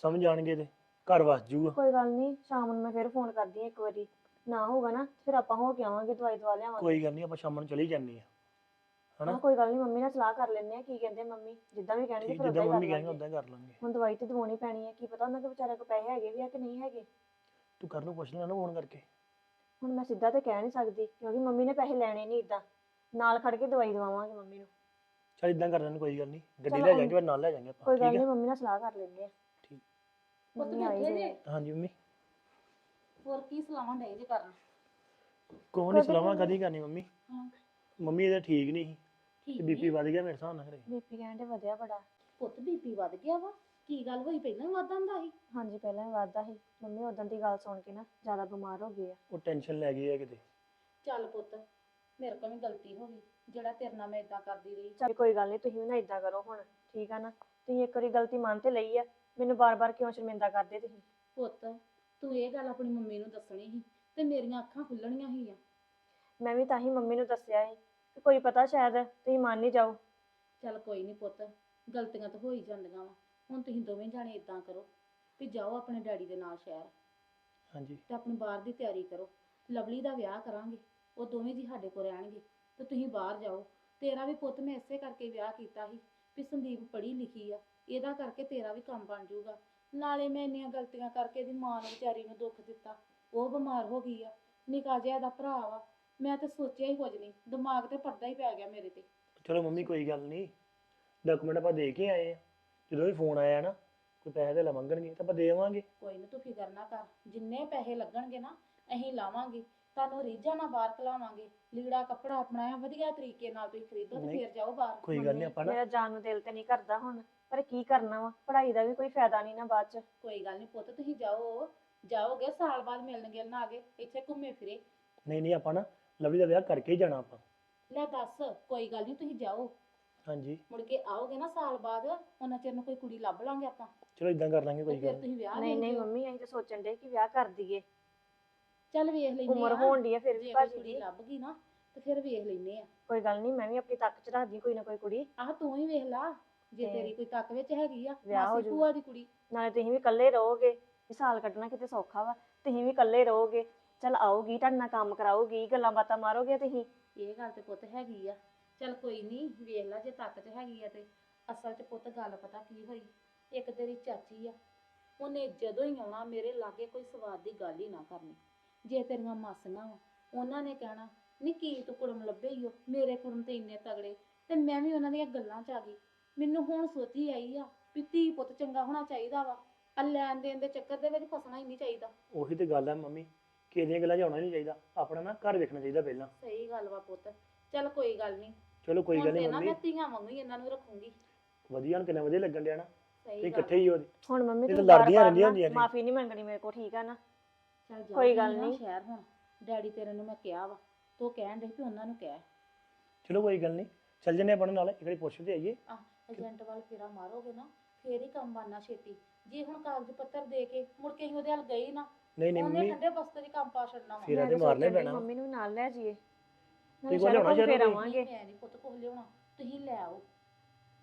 Speaker 3: ਸਮਝ ਆਣਗੇ ਤੇ ਘਰ ਵਸ ਜੂਗਾ।
Speaker 7: ਕੋਈ ਗੱਲ ਨਹੀਂ ਸ਼ਾਮ ਨੂੰ ਮੈਂ ਫਿਰ ਫੋਨ ਕਰਦੀ ਹਾਂ ਇੱਕ ਵਾਰੀ। ਨਾ ਹੋਗਾ ਨਾ ਫਿਰ ਆਪਾਂ ਹੋ ਕੇ ਆਵਾਂਗੇ ਦਵਾਈ ਦਵਾ ਲਿਆਵਾਂਗੇ।
Speaker 3: ਕੋਈ ਗੱਲ ਨਹੀਂ ਆਪਾਂ ਸ਼ਾਮ ਨੂੰ ਚਲੀ ਜਾਂਦੇ ਆ ਹਨਾ?
Speaker 7: ਹਾਂ ਕੋਈ ਗੱਲ ਨਹੀਂ ਮੰਮੀ ਨਾਲ ਸਲਾਹ ਕਰ ਲੈਂਦੇ ਆ ਕੀ ਕਹਿੰਦੇ ਮੰਮੀ ਜਿੱਦਾਂ ਵੀ ਕਹਿਣਗੇ
Speaker 3: ਠੀਕ
Speaker 7: ਫਿਰ
Speaker 3: ਜਿੱਦਾਂ
Speaker 7: ਉਦਾਂ
Speaker 3: ਮੰਮੀ
Speaker 7: ਹੀ ਕਰ
Speaker 3: ਕਹਿੰਦੇ
Speaker 7: ਲਾਂਗੇ।
Speaker 3: ਉਦਾਂ ਕਰ ਲਾਂਗੇ।
Speaker 7: ਹੁਣ ਦਵਾਈ ਤੇ ਦਵਾਉਣੀ ਪੈਣੀ ਹੈ ਕੀ ਪਤਾ ਉਹਨਾਂ ਦੇ ਵਿਚਾਰੇ ਕੋਲ ਪੈਸੇ ਹੈਗੇ ਵੀ ਆ ਕਿ ਨਹੀਂ ਹੈਗੇ।
Speaker 3: ਤੂੰ ਕਰ ਨੂੰ ਪੁੱਛ ਲੈਣਾ ਫੋਨ ਕਰਕੇ।
Speaker 7: ਹੁਣ ਮੈਂ ਸਿੱਧਾ ਤੇ ਕਹਿ ਨਹੀਂ ਸਕਦੀ ਕਿਉਂਕਿ ਮੰਮੀ ਨੇ ਪੈਸੇ ਲੈਣੇ ਨਹੀਂ ਇਦਾਂ ਨਾਲ ਖੜ ਕੇ ਦਵਾਈ ਦਵਾਵਾਂਗੇ ਮੰਮੀ ਨੂੰ।
Speaker 3: ਚੱਲ ਇਦਾਂ ਕਰ ਲੈਣ ਕੋਈ ਗੱਲ ਨਹੀਂ ਗੱਡੀ
Speaker 7: ਚਲੋ
Speaker 3: ਲੈ ਜਾਾਂਗੇ ਫਿਰ ਨਾਲ ਲੈ ਜਾਾਂਗੇ ਆਪਾਂ
Speaker 7: ਕੋਈ ਗੱਲ
Speaker 3: ਠੀਕ
Speaker 7: ਨਹੀਂ ਮੰਮੀ ਨਾਲ ਸਲਾਹ ਕਰ ਲੈਂਦੇ ਆ
Speaker 3: ਠੀਕ।
Speaker 7: ਮੰਮੀ ਆਈ ਹੋਈ ਆ।
Speaker 3: ਹਾਂਜੀ ਮੰਮੀ।
Speaker 1: ਹੋਰ ਕੀ ਸਲਾਹਾਂ ਡਏ ਜੇ ਕਰਨ?
Speaker 3: ਕੋਈ ਨਹੀਂ
Speaker 7: ਕਦੇ
Speaker 3: ਸਲਾਹਾਂ
Speaker 7: ਕਦੇ-
Speaker 3: ਕਦੀ ਕਰਨੀ ਮੰਮੀ।
Speaker 1: ਹਾਂ।
Speaker 3: ਮੰਮੀ ਇਹਦਾ ਠੀਕ ਨਹੀਂ ਸੀ।
Speaker 1: ਠੀਕ
Speaker 3: ਬੀਪੀ ਵੱਧ ਗਿਆ ਮੇਰੇ ਹਿਸਾਬ ਨਾਲ ਖਰੇ
Speaker 7: ਬੀਪੀ ਕਹਿੰਦੇ ਵਧਿਆ ਬੜਾ।
Speaker 1: ਪੁੱਤ ਬੀਪੀ ਵੱਧ ਗਿਆ ਵਾ। ਕੀ ਗੱਲ ਹੋਈ ਪਹਿਲਾਂ ਹੀ ਵੱਧ ਆਂਦਾ ਸੀ?
Speaker 7: ਹਾਂਜੀ ਪਹਿਲਾਂ ਹੀ ਵੱਧਦਾ ਸੀ। ਮੰਮੀ ਉਦੋਂ ਦੀ ਗੱਲ ਸੁਣ ਕੇ ਨਾ ਜ਼ਿਆਦਾ ਬਿਮਾਰ ਹੋ ਗਏ ਆ।
Speaker 3: ਉਹ ਟੈਨਸ਼ਨ ਲੈ ਗਈ ਆ ਕਿਤੇ।
Speaker 1: ਚੱਲ ਪੁੱਤ ਮੇਰੇ ਕੋਲ ਵੀ ਗਲਤੀ ਹੋ ਗਈ। ਜਿਹੜਾ ਤੇਰੇ ਨਾਲ ਮੈਂ ਇਦਾਂ ਕਰਦੀ ਰਹੀ।
Speaker 7: ਚੱਲ ਕੋਈ ਗੱਲ ਨਹੀਂ ਤੁਸੀਂ ਵੀ ਨਾ ਇਦਾਂ ਕਰੋ ਹੁਣ ਠੀਕ ਆ ਨਾ? ਤੁਸੀਂ ਇੱਕ ਵਾਰੀ ਗਲਤੀ ਮੰਨ ਤੇ ਲਈ ਆ। ਮੈਨੂੰ ਬਾਰ-ਬਾਰ ਕਿਉਂ ਸ਼ਰਮਿੰਦਾ ਕਰਦੇ ਤੁਸੀਂ?
Speaker 1: ਪੁੱਤ ਤੂੰ ਇਹ ਗੱਲ ਆਪਣੀ ਮੰਮੀ ਨੂੰ ਦੱਸਣੀ ਸੀ ਤੇ ਮੇਰੀਆਂ ਅੱਖਾਂ ਖੁੱਲਣੀਆਂ ਸੀ
Speaker 7: ਮੈਂ ਵੀ ਤਾਂ ਹੀ ਮੰਮੀ ਨੂੰ ਦੱਸਿਆ ਸੀ ਕਿ ਕੋਈ ਪਤਾ ਸ਼ਾਇਦ ਤੁਸੀਂ ਮੰਨ ਨਹੀਂ ਜਾਓ।
Speaker 1: ਚੱਲ ਕੋਈ ਨਹੀਂ ਪੁੱਤ ਗਲਤੀਆਂ ਤਾਂ ਹੋ ਹੀ ਜਾਂਦੀਆਂ ਵਾ। ਹੁਣ ਤੁਸੀਂ ਦੋਵੇਂ ਜਾਣੇ ਇਦਾਂ ਕਰੋ ਵੀ ਜਾਓ ਆਪਣੇ ਡੈਡੀ ਦੇ ਨਾਲ ਸ਼ਹਿਰ
Speaker 3: ਹਾਂਜੀ।
Speaker 1: ਤੇ ਆਪਣੀ ਬਾਹਰ ਦੀ ਤਿਆਰੀ ਕਰੋ। ਲਵਲੀ ਦਾ ਵਿਆਹ ਕਰਾਂਗੇ ਉਹ ਦੋਵੇਂ ਜੀ ਸਾਡੇ ਕੋਲ ਰਹਿਣਗੇ ਤੇ ਤੁਸੀਂ ਬਾਹਰ ਜਾਓ। ਤੇਰਾ ਵੀ ਪੁੱਤ ਮੈਂ ਇਸੇ ਕਰਕੇ ਵਿਆਹ ਕੀਤਾ ਸੀ ਵੀ ਸੰਦੀਪ ਪੜ੍ਹੀ ਲਿਖੀ ਆ ਇਹਦਾ ਕਰਕੇ ਤੇਰਾ ਵੀ ਕੰਮ ਬਣ ਜਾਊਗਾ। ਨਾਲੇ ਮੈਂ ਇੰਨੀਆਂ ਗਲਤੀਆਂ ਕਰਕੇ ਇਹਦੀ ਮਾਂ ਨੂੰ ਵਿਚਾਰੀ ਨੂੰ ਦੁੱਖ ਦਿੱਤਾ ਉਹ ਬਿਮਾਰ ਹੋ ਗਈ ਆ ਨਿੱਕਾ ਜਿਹਾ ਦਾ ਭਰਾ ਵਾ। ਮੈਂ ਤੇ ਸੋਚਿਆ ਹੀ ਕੁਝ ਨਹੀਂ ਦਿਮਾਗ ਤੇ ਪਰਦਾ ਹੀ ਪੈ ਗਿਆ ਮੇਰੇ ਤੇ।
Speaker 3: ਚਲੋ ਮੰਮੀ ਕੋਈ ਗੱਲ ਨਹੀਂ। ਡਾਕੂਮੈਂਟ ਆਪਾਂ ਦੇ ਕੇ ਆਏ ਆ। ਜਦੋਂ ਵੀ ਫੋਨ ਆਇਆ ਨਾ ਕੋਈ ਪੈਸੇ ਤੇ ਮੰਗਣਗੇ ਤਾਂ ਆਪਾਂ ਦੇ ਆਵਾਂਗੇ।
Speaker 1: ਕੋਈ ਨਾ ਤੂੰ ਫਿਕਰ ਨਾ ਕਰ। ਜਿੰਨੇ ਪੈਸੇ ਲੱਗਣਗੇ ਨਾ ਅਸੀਂ ਲਾਵਾਂਗੇ। ਤੁਹਾਨੂੰ ਰੀਝਾਂ ਨਾਲ ਬਾਹਰ ਖਲਾਵਾਂਗੇ ਲੀੜਾ ਕੱਪੜਾ ਆਪਣਾ ਵਧੀਆ ਤਰੀਕੇ ਨਾਲ ਤੁਸੀਂ ਖਰੀਦੋ ਤੇ
Speaker 3: ਨਹੀਂ।
Speaker 1: ਫਿਰ ਜਾਓ ਬਾਹਰ।
Speaker 3: ਕੋਈ ਗੱਲ ਨਹੀਂ ਆਪਾਂ ਨਾ
Speaker 7: ਮੇਰਾ ਜਾਣ ਨੂੰ ਦਿਲ ਤੇ ਨਹੀਂ ਕਰਦਾ ਹੁਣ ਪਰ ਕੀ ਕਰਨਾ ਵਾ? ਪੜ੍ਹਾਈ ਦਾ ਵੀ ਕੋਈ ਫਾਇਦਾ ਨਹੀਂ ਨਾ ਬਾਅਦ ਚ।
Speaker 1: ਕੋਈ ਗੱਲ ਨਹੀਂ ਪੁੱਤ ਤੁਸੀਂ ਜਾਓ। ਜਾਓਗੇ ਸਾਲ ਬਾਅਦ ਮਿਲਣ ਗਿਲਣ ਆ ਗਏ ਇੱਥੇ ਘੁੰਮੇ ਫਿਰੇ।
Speaker 3: ਨਹੀਂ ਨਹੀਂ ਆਪਾਂ ਨਾ ਲਵਲੀ ਦਾ ਵਿਆਹ ਕਰਕੇ ਹੀ ਜਾਣਾ ਆਪਾਂ।
Speaker 1: ਲੈ ਦੱਸ ਕੋਈ ਗੱਲ ਨਹੀਂ ਤੁਸੀਂ ਜਾਓ।
Speaker 3: ਹਾਂਜੀ।
Speaker 1: ਮੁੜ ਕੇ ਆਓਗੇ ਨਾ ਸਾਲ ਬਾਅਦ ਉਹਨਾਂ ਚਿਰ ਨੂੰ ਕੋਈ ਕੁੜੀ ਲੱਭ ਲਾਂਗੇ ਆਪਾਂ।
Speaker 3: ਚਲੋ ਇਦਾਂ ਕਰ ਲਾਂਗੇ
Speaker 1: ਤੇ
Speaker 3: ਕੋਈ
Speaker 1: ਫਿਰ
Speaker 3: ਗੱਲ ਨੀ।
Speaker 1: ਤੁਸੀਂ ਵਿਆਹ
Speaker 7: ਨਹੀਂ
Speaker 1: ਵੇਖ
Speaker 7: ਨਹੀਂ। ਮੰਮੀ ਅਸੀਂ ਤਾਂ ਸੋਚਣ ਦੇ ਕਿ ਵਿਆਹ ਕਰ ਦਈਏ।
Speaker 1: ਚੱਲ ਵੇਖ ਲੈਨੇ
Speaker 7: ਉਮਰ
Speaker 1: ਆ
Speaker 7: ਹੋਣ ਦੀ ਆ ਫਿਰ ਵੀ
Speaker 1: ਜੇ ਕੋਈ
Speaker 7: ਭਾਜੀ
Speaker 1: ਕੁੜੀ
Speaker 7: ਦੀ।
Speaker 1: ਲੱਭ ਗਈ ਨਾ ਤੇ ਫਿਰ ਵੇਖ ਲੈਨੇ ਆ
Speaker 7: ਕੋਈ ਗੱਲ ਨਹੀਂ ਮੈਂ ਵੀ ਆਪਣੀ ਤੱਕ ਚ ਰੱਖਦੀ ਕੋਈ ਨਾ ਕੋਈ ਕੁੜੀ।
Speaker 1: ਆਹ ਤੂੰ ਹੀ ਵੇਖ ਲਾ ਜੇ
Speaker 7: ਤੇ
Speaker 1: ਤੇਰੀ ਕੋਈ ਤੱਕ ਵਿੱਚ ਹੈਗੀ ਆ
Speaker 7: ਵਿਆਹ ਹੋ
Speaker 1: ਮਾਸੀ
Speaker 7: ਜਾਊ।
Speaker 1: ਭੂਆ ਦੀ ਕੁੜੀ।
Speaker 7: ਨਾਲੇ ਤੁਸੀਂ ਵੀ ਇਕੱਲੇ ਰਹੋਗੇ ਇਹ ਸਾਲ ਕੱਢਣਾ ਕਿਤੇ ਸੌਖਾ ਵਾ। ਤੁਸੀਂ ਵੀ ਇਕੱਲੇ ਰਹੋਗੇ ਚਲ ਆਊਗੀ ਤੁਹਾਡੇ ਨਾਲ ਕੰਮ ਕਰਾਊਗੀ ਗੱਲਾਂ ਬਾਤਾਂ ਮਾਰੋਗੇ ਤੁਸੀਂ?
Speaker 1: ਇਹ ਗੱਲ ਤੇ ਪੁੱਤ ਹੈਗੀ ਆ। ਚੱਲ ਕੋਈ ਨਹੀਂ ਵੇਖ ਲੈ ਜੇ ਤੱਕ 'ਚ ਹੈਗੀ ਆ ਤੇ। ਅਸਲ 'ਚ ਪੁੱਤ ਗੱਲ ਪਤਾ ਕੀ ਹੋਈ? ਇੱਕ ਤੇਰੀ ਚਾਚੀ ਆ। ਉਹਨੇ ਜਦੋਂ ਹੀ ਆਉਣਾ ਮੇਰੇ ਲਾਗੇ ਕੋਈ ਸਵਾਦ ਦੀ ਗੱਲ ਹੀ ਨਾ ਕਰਨੀ। ਜੇ ਤੇਰੀਆਂ ਮਾਸੀਆਂ ਵਾ ਉਹਨਾਂ ਨੇ ਕਹਿਣਾ ਨੀ ਕੀ ਤੂੰ ਕੁੜਮ ਲੱਭੇ ਈ ਓ? ਮੇਰੇ ਕੁੜਮ ਤੇ ਇੰਨੇ ਤਗੜੇ। ਤੇ ਮੈਂ ਵੀ ਉਹਨਾਂ ਦੀਆਂ ਗੱਲਾਂ 'ਚ ਆ ਗਈ। ਮੈਨੂੰ ਹੁਣ ਸੋਚੀ ਆਈ ਆ ਵੀ ਧੀ ਪੁੱਤ ਚੰਗਾ ਹੋਣਾ ਚਾਹੀਦਾ ਵਾ। ਆ ਲੈਣ ਦੇਣ ਦੇ ਚੱਕਰ ਦੇ ਵਿੱਚ ਫਸਣਾ ਹੀ ਨਹੀਂ ਚਾਹੀਦਾ।
Speaker 3: ਉਹੀ ਤੇ ਗੱਲ ਹੈ ਮੰਮੀ। ਕਿ ਇਹਦੀਆਂ ਗੱਲਾਂ 'ਚ ਆਉਣਾ ਨਹੀਂ ਚਾਹੀਦਾ। ਆਪਣਾ ਨਾ ਘਰ ਵੇਖਣਾ ਚਾਹੀਦਾ ਪਹਿਲਾਂ।
Speaker 1: ਸਹੀ ਗੱਲ ਵਾ ਪੁੱਤ। ਚੱਲ ਕੋਈ ਗੱਲ ਨਹੀਂ
Speaker 3: ਚਲੋ ਕੋਈ ਗੱਲ
Speaker 1: ਹੁਣ
Speaker 3: ਨਹੀਂ
Speaker 1: ਤੇ ਨਾ
Speaker 3: ਮੰਮੀ।
Speaker 1: ਮੈਂ ਧੀਆਂ ਵਾਂਗੂ ਹੀ ਇਹਨਾਂ ਨੂੰ ਰੱਖੂੰਗੀ।
Speaker 3: ਵਧੀਆ ਹੁਣ ਕਿੰਨਾ ਵਧੀਆ ਲੱਗਣ ਡਿਆ ਨਾ।
Speaker 1: ਸਹੀ ਗੱਲ
Speaker 3: ਇਕੱਠੇ ਹੀ ਹੋ
Speaker 7: ਹੁਣ ਮੰਮੀ
Speaker 3: ਇਹ ਤਾਂ ਲੜਦੀਆਂ ਰਹਿੰਦੀਆਂ
Speaker 7: ਨਾ
Speaker 3: ਹੁੰਦੀਆਂ ਨੇ।
Speaker 7: ਮਾਫੀ ਨਹੀਂ ਮੰਗਣੀ ਮੇਰੇ ਕੋਲ ਠੀਕ ਆ ਨਾ?
Speaker 1: ਚੱਲ ਜਾ
Speaker 7: ਕੋਈ
Speaker 1: ਤੂੰ
Speaker 7: ਗੱਲ
Speaker 1: ਨਾ
Speaker 7: ਨੀ।
Speaker 1: ਸ਼ਹਿਰ ਹੁਣ। ਡੈਡੀ ਤੇਰੇ ਨੂੰ ਮੈਂ ਕਿਹਾ ਵਾ। ਤੂੰ ਕਹਿਣ ਦੇ ਵੀ ਉਹਨਾਂ ਨੂੰ ਕਹਿ।
Speaker 3: ਚਲੋ ਕੋਈ ਗੱਲ ਨਹੀਂ ਚੱਲ ਜੰਨੇ ਆਪਾਂ ਨਾਲ ਇੱਕ ਵਾਰੀ ਪੁੱਛ ਤੇ ਆਈਏ
Speaker 1: ਏਜੰਟ ਵੱਲ ਫੇਰਾ ਮਾਰੋਗੇ ਨਾ ਫੇਰ ਹੀ ਕੰਮ ਬਣਨਾ ਛੇਤੀ। ਜੇ ਹੁਣ ਕਾਗਜ਼ ਪੱਤਰ ਦੇ ਕੇ ਮੁੜ ਕੇ ਅਸੀਂ ਉਹਦੇ ਹੱਲ ਗਏ ਨਾ
Speaker 3: ਨਹੀਂ ਨਹੀਂ
Speaker 1: ਉਹਨੇ
Speaker 3: ਮੰਮੀ।
Speaker 1: ਠੰਡੇ ਬਸਤੇ ਦੀ ਕੰਮ ਪਾ ਛੱਡਣਾ ਵਾ।
Speaker 3: ਫੇਰਾ
Speaker 7: ਮੈਂ
Speaker 3: ਤੇ
Speaker 7: ਤਾਂ
Speaker 3: ਮਾਰਨਾ ਹੀ
Speaker 7: ਸੋਚਣ ਡਈ
Speaker 3: ਪੈਣਾ।
Speaker 7: ਮੰਮੀ ਨੂੰ ਵੀ ਨਾਲ ਲੈ ਜਾਈਏ।
Speaker 3: ਤੁਸੀਂ ਕੋਲ ਲਿਆਉਣਾ
Speaker 7: ਫਿਰ
Speaker 3: ਸ਼ਹਿਰੋਂ ਕੋਈ?
Speaker 7: ਆਵਾਂਗੇ
Speaker 1: ਮੈਂ ਨਹੀਂ ਪੁੱਤ ਕੋਲ ਲਿਆਉਣਾ। ਤੁਸੀਂ ਲੈ ਆਓ।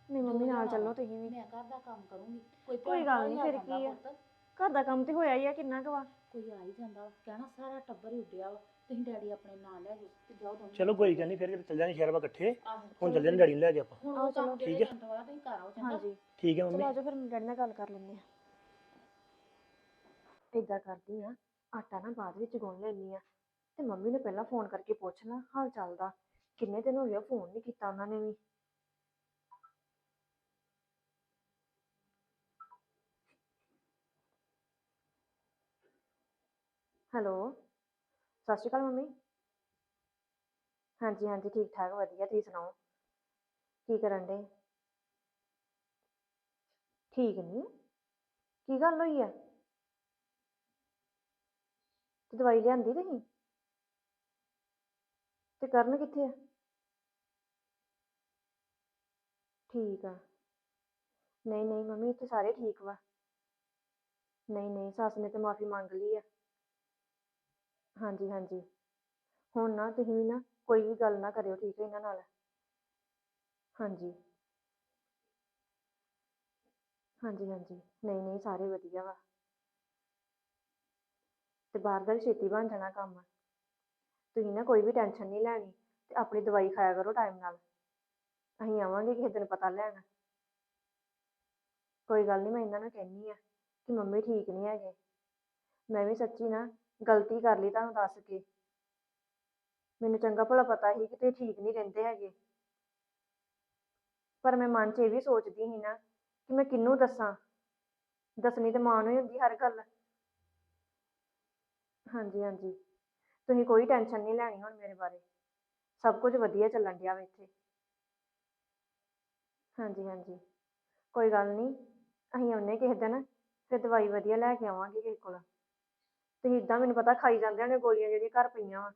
Speaker 7: ਨਹੀਂ ਮੰਮੀ ਨਾਲ ਚੱਲੋ। ਤੁਸੀਂ ਵੀ।
Speaker 1: ਮੈਂ ਘਰ ਦਾ ਕੰਮ ਕਰੂੰਗੀ। ਕੋਈ
Speaker 7: ਕੋਈ
Speaker 1: ਭੈਣ
Speaker 7: ਗੱਲ
Speaker 1: ਭਰਾ
Speaker 7: ਨੀ, ਫਿਰ
Speaker 1: ਜਾਂਦਾ
Speaker 7: ਕੀ ਆ।
Speaker 1: ਪੁੱਤ,
Speaker 7: ਘਰ ਦਾ ਕੰਮ ਤੇ ਹੋਇਆ ਹੀ ਆ ਕਿੰਨਾ ਕੁ ਵਾ।
Speaker 1: ਕੋਈ ਆ ਹੀ ਜਾਂਦਾ ਵਾ। ਕਹਿਣਾ ਸਾਰਾ ਟੱਬਰ ਹੀ ਉੱਡਿਆ ਵਾ। ਤੁਸੀਂ ਡੈਡੀ ਆਪਣੇ ਨਾਲ ਲੈ ਜਾਓ ਤੇ ਜਾਓ ਦੋਵੇਂ।
Speaker 3: ਚਲੋ ਕੋਈ ਗੱਲ ਨਹੀਂ ਫਿਰ ਕਿਤੇ ਚੱਲ ਜਾਣੇ ਸ਼ਹਿਰ ਇਕੱਠੇ।
Speaker 1: ਆਹੋ,
Speaker 3: ਹੁਣ
Speaker 1: ਚਲੋ
Speaker 3: ਜਾਣੇ ਡੈਡੀ ਨੂੰ। ਲੈ ਜਾ ਆਪਾਂ।
Speaker 1: ਹੁਣ
Speaker 7: ਆਹੋ,
Speaker 1: ਕੰਮ ਜਿਹੜੇ
Speaker 3: ਠੀਕ ਹੈ।
Speaker 1: ਏਜੰਟ ਵਾਲਾ ਤੁਸੀਂ ਘਰ ਆਓ ਚੰਗਾ।
Speaker 7: ਹਾਂਜੀ।
Speaker 3: ਠੀਕ ਹੈ ਮੰਮੀ।
Speaker 7: ਚਲੋ ਆਜੋ ਫਿਰ ਡੈਡੀ ਨਾਲ ਗੱਲ ਕਰ ਲੈਂਦੇ ਆ। ਏਦਾਂ ਕਰਦੀ ਆ, ਆਟਾ ਨਾ ਬਾਅਦ ਵਿੱਚ ਗੁੰਨ ਲੈਣੀ ਆ ਤੇ ਮੰਮੀ ਨੂੰ ਪਹਿਲਾਂ ਫੋਨ ਕਰਕੇ ਪੁੱਛ ਲਾਂ ਹਾਲ ਚਾਲ ਦਾ, ਕਿੰਨੇ ਦਿਨ ਹੋ ਗਏ ਫੋਨ ਨਹੀਂ ਕੀਤਾ ਉਹਨਾਂ ਨੇ ਵੀ। ਹੈਲੋ, ਸਤਿ ਸ਼੍ਰੀ ਅਕਾਲ ਮੰਮੀ। ਹਾਂਜੀ ਹਾਂਜੀ, ਠੀਕ ਠਾਕ, ਵਧੀਆ, ਤੁਸੀਂ ਸੁਣਾਓ? ਕੀ ਕਰਨ ਦੇ ਠੀਕ ਨਹੀਂ ਕੀ ਗੱਲ ਹੋਈ ਆ? ਤੇ ਦਵਾਈ ਲਿਆਂਦੀ ਤੁਸੀਂ? ਤੇ ਕਰਨ ਕਿੱਥੇ ਆ? ਠੀਕ ਆ। ਨਹੀਂ ਨਹੀਂ ਮੰਮੀ, ਇੱਥੇ ਸਾਰੇ ਠੀਕ ਵਾ। ਨਹੀਂ ਨਹੀਂ, ਸੱਸ ਨੇ ਤੇ ਮਾਫੀ ਮੰਗ ਲਈ ਆ। ਹਾਂਜੀ ਹਾਂਜੀ। ਹੁਣ ਨਾ ਤੁਸੀਂ ਵੀ ਨਾ ਕੋਈ ਵੀ ਗੱਲ ਨਾ ਕਰਿਓ, ਠੀਕ ਹੈ ਇਹਨਾਂ ਨਾਲ? ਹਾਂਜੀ। ਹਾਂਜੀ ਹਾਂਜੀ। ਨਹੀਂ ਨਹੀਂ, ਸਾਰੇ ਵਧੀਆ ਵਾ। ਤੇ ਬਾਹਰ ਦਾ ਵੀ ਛੇਤੀ ਬਣ ਜਾਣਾ ਕੰਮ। ਤੁਸੀਂ ਨਾ ਕੋਈ ਵੀ ਟੈਨਸ਼ਨ ਨਹੀਂ ਲੈਣੀ ਤੇ ਆਪਣੀ ਦਵਾਈ ਖਾਇਆ ਕਰੋ ਟਾਈਮ ਨਾਲ। ਅਸੀਂ ਆਵਾਂਗੇ ਕਿਸੇ ਦਿਨ ਪਤਾ ਲੈਣ। ਕੋਈ ਗੱਲ ਨਹੀਂ ਮੈਂ ਇਹਨਾਂ ਨੂੰ ਕਹਿੰਨੀ ਆ ਕਿ ਮੰਮੀ ਠੀਕ ਨਹੀਂ ਹੈਗੇ। ਮੈਂ ਵੀ ਸੱਚੀ ਨਾ ਗਲਤੀ ਕਰ ਲਈ ਤੁਹਾਨੂੰ ਦੱਸ ਕੇ। ਮੈਨੂੰ ਚੰਗਾ ਭਲਾ ਪਤਾ ਸੀ ਕਿ ਤੁਸੀਂ ਠੀਕ ਨਹੀਂ ਰਹਿੰਦੇ ਹੈਗੇ। ਪਰ ਮੈਂ ਮਨ 'ਚ ਇਹ ਵੀ ਸੋਚਦੀ ਸੀ ਨਾ ਕਿ ਮੈਂ ਕਿਹਨੂੰ ਦੱਸਾਂ? ਦੱਸਣੀ ਤੇ ਮਾਂ ਨੂੰ ਹੀ ਹੁੰਦੀ ਹਰ ਗੱਲ। ਹਾਂਜੀ ਹਾਂਜੀ। ਤੁਸੀਂ ਕੋਈ ਟੈਨਸ਼ਨ ਨਹੀਂ ਲੈਣੀ ਹੁਣ ਮੇਰੇ ਬਾਰੇ। ਸਭ ਕੁਝ ਵਧੀਆ ਚੱਲਣ ਡਿਆ ਵਾ ਇੱਥੇ। ਹਾਂਜੀ ਹਾਂਜੀ। ਕੋਈ ਗੱਲ ਨਹੀਂ। ਅਸੀਂ ਆਉਨੇ ਕਿਸੇ ਦਿਨ, ਫਿਰ ਦਵਾਈ ਵਧੀਆ ਲੈ ਕੇ ਆਵਾਂਗੇ ਕਿਸੇ ਕੋਲ। ਤੁਸੀਂ ਇਦਾਂ ਮੈਨੂੰ ਪਤਾ ਖਾਈ ਜਾਂਦੇ ਹੋਣੇ ਗੋਲੀਆਂ ਜਿਹੜੀਆਂ ਘਰ ਪਈਆਂ ਵਾ।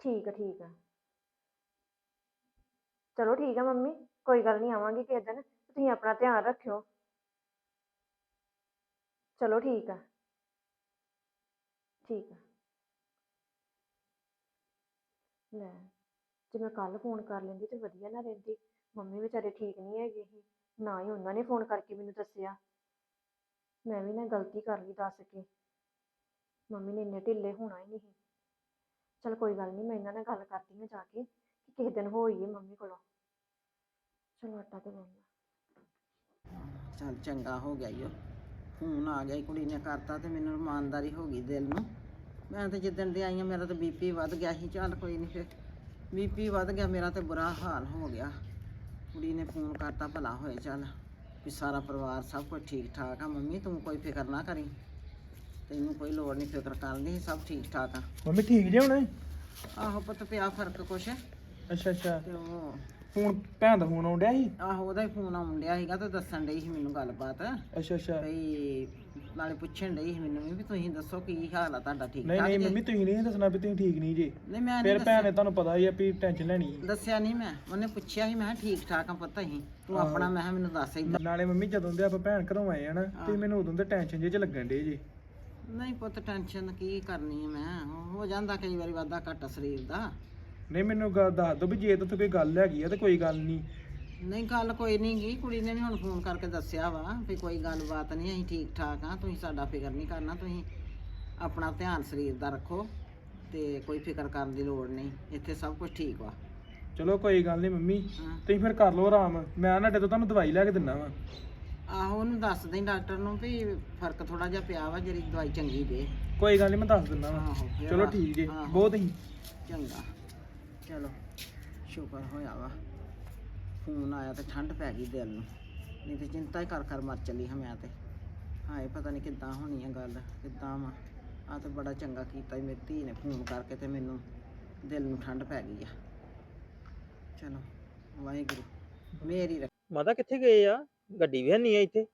Speaker 7: ਠੀਕ ਆ ਠੀਕ ਆ। ਚਲੋ ਠੀਕ ਆ ਮੰਮੀ। ਕੋਈ ਗੱਲ ਨਹੀਂ, ਆਵਾਂਗੇ ਕਿਸੇ ਦਿਨ। ਤੁਸੀਂ ਆਪਣਾ ਧਿਆਨ ਰੱਖਿਓ। ਚਲੋ ਠੀਕ ਆ। ਠੀਕ ਆ। ਲੈ, ਜੇ ਮੈਂ ਕੱਲ ਫੋਨ ਕਰ ਲੈਂਦੀ ਤੇ ਵਧੀਆ ਨਾ ਰਹਿੰਦੀ। ਮੰਮੀ ਵਿਚਾਰੇ ਠੀਕ ਨਹੀਂ ਹੈਗੇ ਸੀ, ਨਾ ਹੀ ਉਹਨਾਂ ਨੇ ਫੋਨ ਕਰਕੇ ਮੈਨੂੰ ਦੱਸਿਆ। ਮੈਂ ਵੀ ਨਾ ਗਲਤੀ ਕਰ ਲਈ ਦੱਸ ਕੇ। ਮੰਮੀ ਨੇ ਇੰਨੇ ਢਿੱਲੇ ਹੋਣਾ ਹੀ ਨਹੀਂ। ਚਲ ਕੋਈ ਗੱਲ ਨਹੀਂ, ਮੈਂ ਇਹਨਾਂ ਨਾਲ ਗੱਲ ਕਰਦੀ ਹਾਂ ਜਾ ਕੇ, ਕਿ ਕਿਸੇ ਦਿਨ ਹੋਈਏ ਮੰਮੀ ਕੋਲੋਂ। ਚਲੋ ਆਟਾ ਤੇ ਗੁੰਨ ਲਾਂ।
Speaker 5: ਚੱਲ ਚੰਗਾ, ਹੋ ਗਿਆ ਈ ਓ। ਫੋਨ ਆ ਗਿਆ ਈ ਕੁੜੀ ਨੇ ਕਰਤਾ ਤੇ ਮੈਨੂੰ ਇਮਾਨਦਾਰੀ ਹੋ ਗਈ ਦਿਲ ਨੂੰ। ਮੈਂ ਤਾਂ ਜਿੱਦਣ ਦੀ ਆਈ ਆ ਮੇਰਾ ਤਾਂ ਬੀਪੀ ਵੱਧ ਗਿਆ ਸੀ। ਚੱਲ ਕੋਈ ਨਹੀਂ ਫਿਰ। ਬੀਪੀ ਵੱਧ ਗਿਆ ਮੇਰਾ ਤੇ ਬੁਰਾ ਹਾਲ ਹੋ ਗਿਆ। ਕੁੜੀ ਨੇ ਫੋਨ ਕਰਤਾ ਭਲਾ ਹੋਏ ਚੱਲ। ਵੀ ਸਾਰਾ ਪਰਿਵਾਰ ਸਭ ਕੁਝ ਠੀਕ ਠਾਕ ਆ। ਮੰਮੀ ਤੂੰ ਕੋਈ ਫਿਕਰ ਨਾ ਕਰੀ। ਤੈਨੂੰ ਕੋਈ ਲੋੜ ਨਹੀਂ ਫਿਕਰ ਕਰਨ ਦੀ ਸਭ ਠੀਕ ਠਾਕ ਆ।
Speaker 4: ਮੰਮੀ ਠੀਕ ਜੇ ਹੁਣ?
Speaker 5: ਆਹੋ ਪੁੱਤ ਪਿਆ ਫ਼ਰਕ ਕੁਛ।
Speaker 4: ਅੱਛਾ ਅੱਛਾ।
Speaker 5: ਤੇ ਉਹ
Speaker 4: ਫੋਨ ਭੈਣ ਦਾ ਫੋਨ ਆਉਂਦਿਆ ਸੀ?
Speaker 5: ਆਹੋ ਉਹਦਾ ਹੀ ਫੋਨ ਆਉਣ ਡਿਆ ਸੀਗਾ ਤੇ ਦੱਸਣ ਡਈ ਸੀ ਮੈਨੂੰ ਗੱਲਬਾਤ।
Speaker 4: ਅੱਛਾ ਅੱਛਾ।
Speaker 5: ਬਈ ਨਾਲੇ ਪੁੱਛਣ ਡਈ ਸੀ ਮੈਨੂੰ ਵੀ ਤੁਸੀਂ ਦੱਸੋ ਕੀ ਹਾਲ ਆ ਤੁਹਾਡਾ ਠੀਕ
Speaker 4: ਨਹੀਂ
Speaker 5: ਠਾਕ
Speaker 4: ਨਹੀਂ
Speaker 5: ਜੀ?
Speaker 4: ਮੰਮੀ ਤੁਸੀਂ ਨਹੀਂ ਦੱਸਣਾ ਵੀ ਤੁਸੀਂ ਠੀਕ ਨਹੀਂ ਜੀ।
Speaker 5: ਨਹੀਂ ਮੈਂ
Speaker 4: ਫਿਰ
Speaker 5: ਨਹੀਂ
Speaker 4: ਭੈਣ ਨੇ ਤੁਹਾਨੂੰ ਪਤਾ ਹੀ ਆ ਵੀ ਟੈਨਸ਼ਨ ਲੈਣੀ
Speaker 5: ਦੱਸਿਆ ਨਹੀਂ ਮੈਂ। ਉਹਨੇ ਪੁੱਛਿਆ ਸੀ ਮੈਂ ਕਿਹਾ ਠੀਕ ਠਾਕ ਆ ਪੁੱਤ ਅਸੀਂ? ਤੂੰ। ਆਪਣਾ ਮੈਂ ਕਿਹਾ ਮੈਨੂੰ ਦੱਸ ਹੀ
Speaker 4: ਨਾਲੇ ਮੰਮੀ ਜਦੋਂ ਦੇ ਆਪਾਂ ਭੈਣ ਘਰੋਂ ਆਏ ਆ ਨਾ ਤੇ ਮੈਨੂੰ ਉਦੋਂ ਦੇ ਟੈਨਸ਼ਨ ਜੇ ਚ ਲੱਗਣ ਡੇ ਜੀ।
Speaker 5: ਨਹੀਂ ਪੁੱਤ ਟੈਨਸ਼ਨ ਕੀ ਕਰਨੀ ਹੈ ਮੈਂ? ਹੋ ਜਾਂਦਾ ਕਈ ਵਾਰੀ ਵਾਧਾ ਘਾਟਾ ਸਰੀਰ ਦਾ।
Speaker 4: ਨਹੀਂ ਮੈਨੂੰ ਗੱਲ ਦੱਸ ਦੋ ਵੀ ਜੇ ਤਾਂ ਕੋਈ ਗੱਲ ਹੈਗੀ ਆ ਤੇ ਕੋਈ ਗੱਲ ਨਹੀਂ
Speaker 5: ਨਹੀਂ ਗੱਲ ਕੋਈ ਨਹੀਂ ਗੀ। ਕੁੜੀ ਨੇ ਵੀ ਹੁਣ ਫੋਨ ਕਰਕੇ ਦੱਸਿਆ ਵਾ ਵੀ ਕੋਈ ਗੱਲਬਾਤ ਨਹੀਂ ਅਸੀਂ ਠੀਕ ਠਾਕ ਆ ਤੁਸੀਂ ਸਾਡਾ ਫਿਕਰ ਨਹੀਂ ਕਰਨਾ ਤੁਸੀਂ ਆਪਣਾ ਧਿਆਨ ਸਰੀਰ ਦਾ ਰੱਖੋ ਤੇ ਕੋਈ ਫਿਕਰ ਕਰਨ ਦੀ ਲੋੜ ਨਹੀਂ ਇੱਥੇ ਸਭ ਕੁਝ ਠੀਕ ਵਾ।
Speaker 4: ਚਲੋ ਕੋਈ ਗੱਲ ਨਹੀਂ ਮੰਮੀ
Speaker 5: ਹਾਂ।
Speaker 4: ਤੁਸੀਂ ਫਿਰ ਕਰ ਲਓ ਆਰਾਮ ਮੈਂ ਨਾ ਤੋਂ ਤੁਹਾਨੂੰ ਦਵਾਈ ਲੈ ਕੇ ਦਿੰਦਾ ਵਾ।
Speaker 5: ਆਹੋ ਉਹਨੂੰ ਦੱਸ ਦੇਂ ਡਾਕਟਰ ਨੂੰ ਵੀ ਫ਼ਰਕ ਥੋੜਾ ਜਿਹਾ ਪਿਆ ਵਾ ਜਿਹੜੀ ਦਵਾਈ ਚੰਗੀ ਦੇ।
Speaker 4: ਕੋਈ ਗੱਲ ਨਹੀਂ ਮੈਂ ਦੱਸ ਦਿੰਦਾ ਵਾ।
Speaker 5: ਆਹੋ ਫਿਰ
Speaker 4: ਚਲੋ ਠੀਕ ਜੀ
Speaker 5: ਆਹੋ।
Speaker 4: ਬਹੁਤ ਹੀ।
Speaker 5: ਚੰਗਾ। ਚਲੋ ਸ਼ੁਕਰ ਹੋਇਆ ਵਾ। ਫੋਨ ਆਇਆ ਤੇ ਠੰਡ ਪੈ ਗਈ ਦਿਲ ਨੂੰ। ਨਹੀਂ ਤੇ ਚਿੰਤਾ ਹੀ ਕਰ ਕਰ ਮਰ ਚੱਲੀ ਹਾਂ ਮੈਂ ਤੇ। ਹਾਏ ਪਤਾ ਨਹੀਂ ਕਿੱਦਾਂ ਹੋਣੀ ਆ ਗੱਲ ਕਿੱਦਾਂ ਵਾ। ਆ ਤੇ ਬੜਾ ਚੰਗਾ ਕੀਤਾ ਈ ਮੇਰੀ ਧੀ ਨੇ ਫੋਨ ਕਰਕੇ ਤੇ ਮੈਨੂੰ ਦਿਲ ਨੂੰ ਠੰਡ ਪੈ ਗਈ ਆ। ਚਲੋ ਵਾਹਿਗੁਰੂ ਮੇਰੀ ਰੱਖ
Speaker 6: ਮਾਤਾ ਕਿੱਥੇ ਗਏ ਆ? ਗੱਡੀ ਵੀ ਨਹੀਂ ਆ ਇੱਥੇ?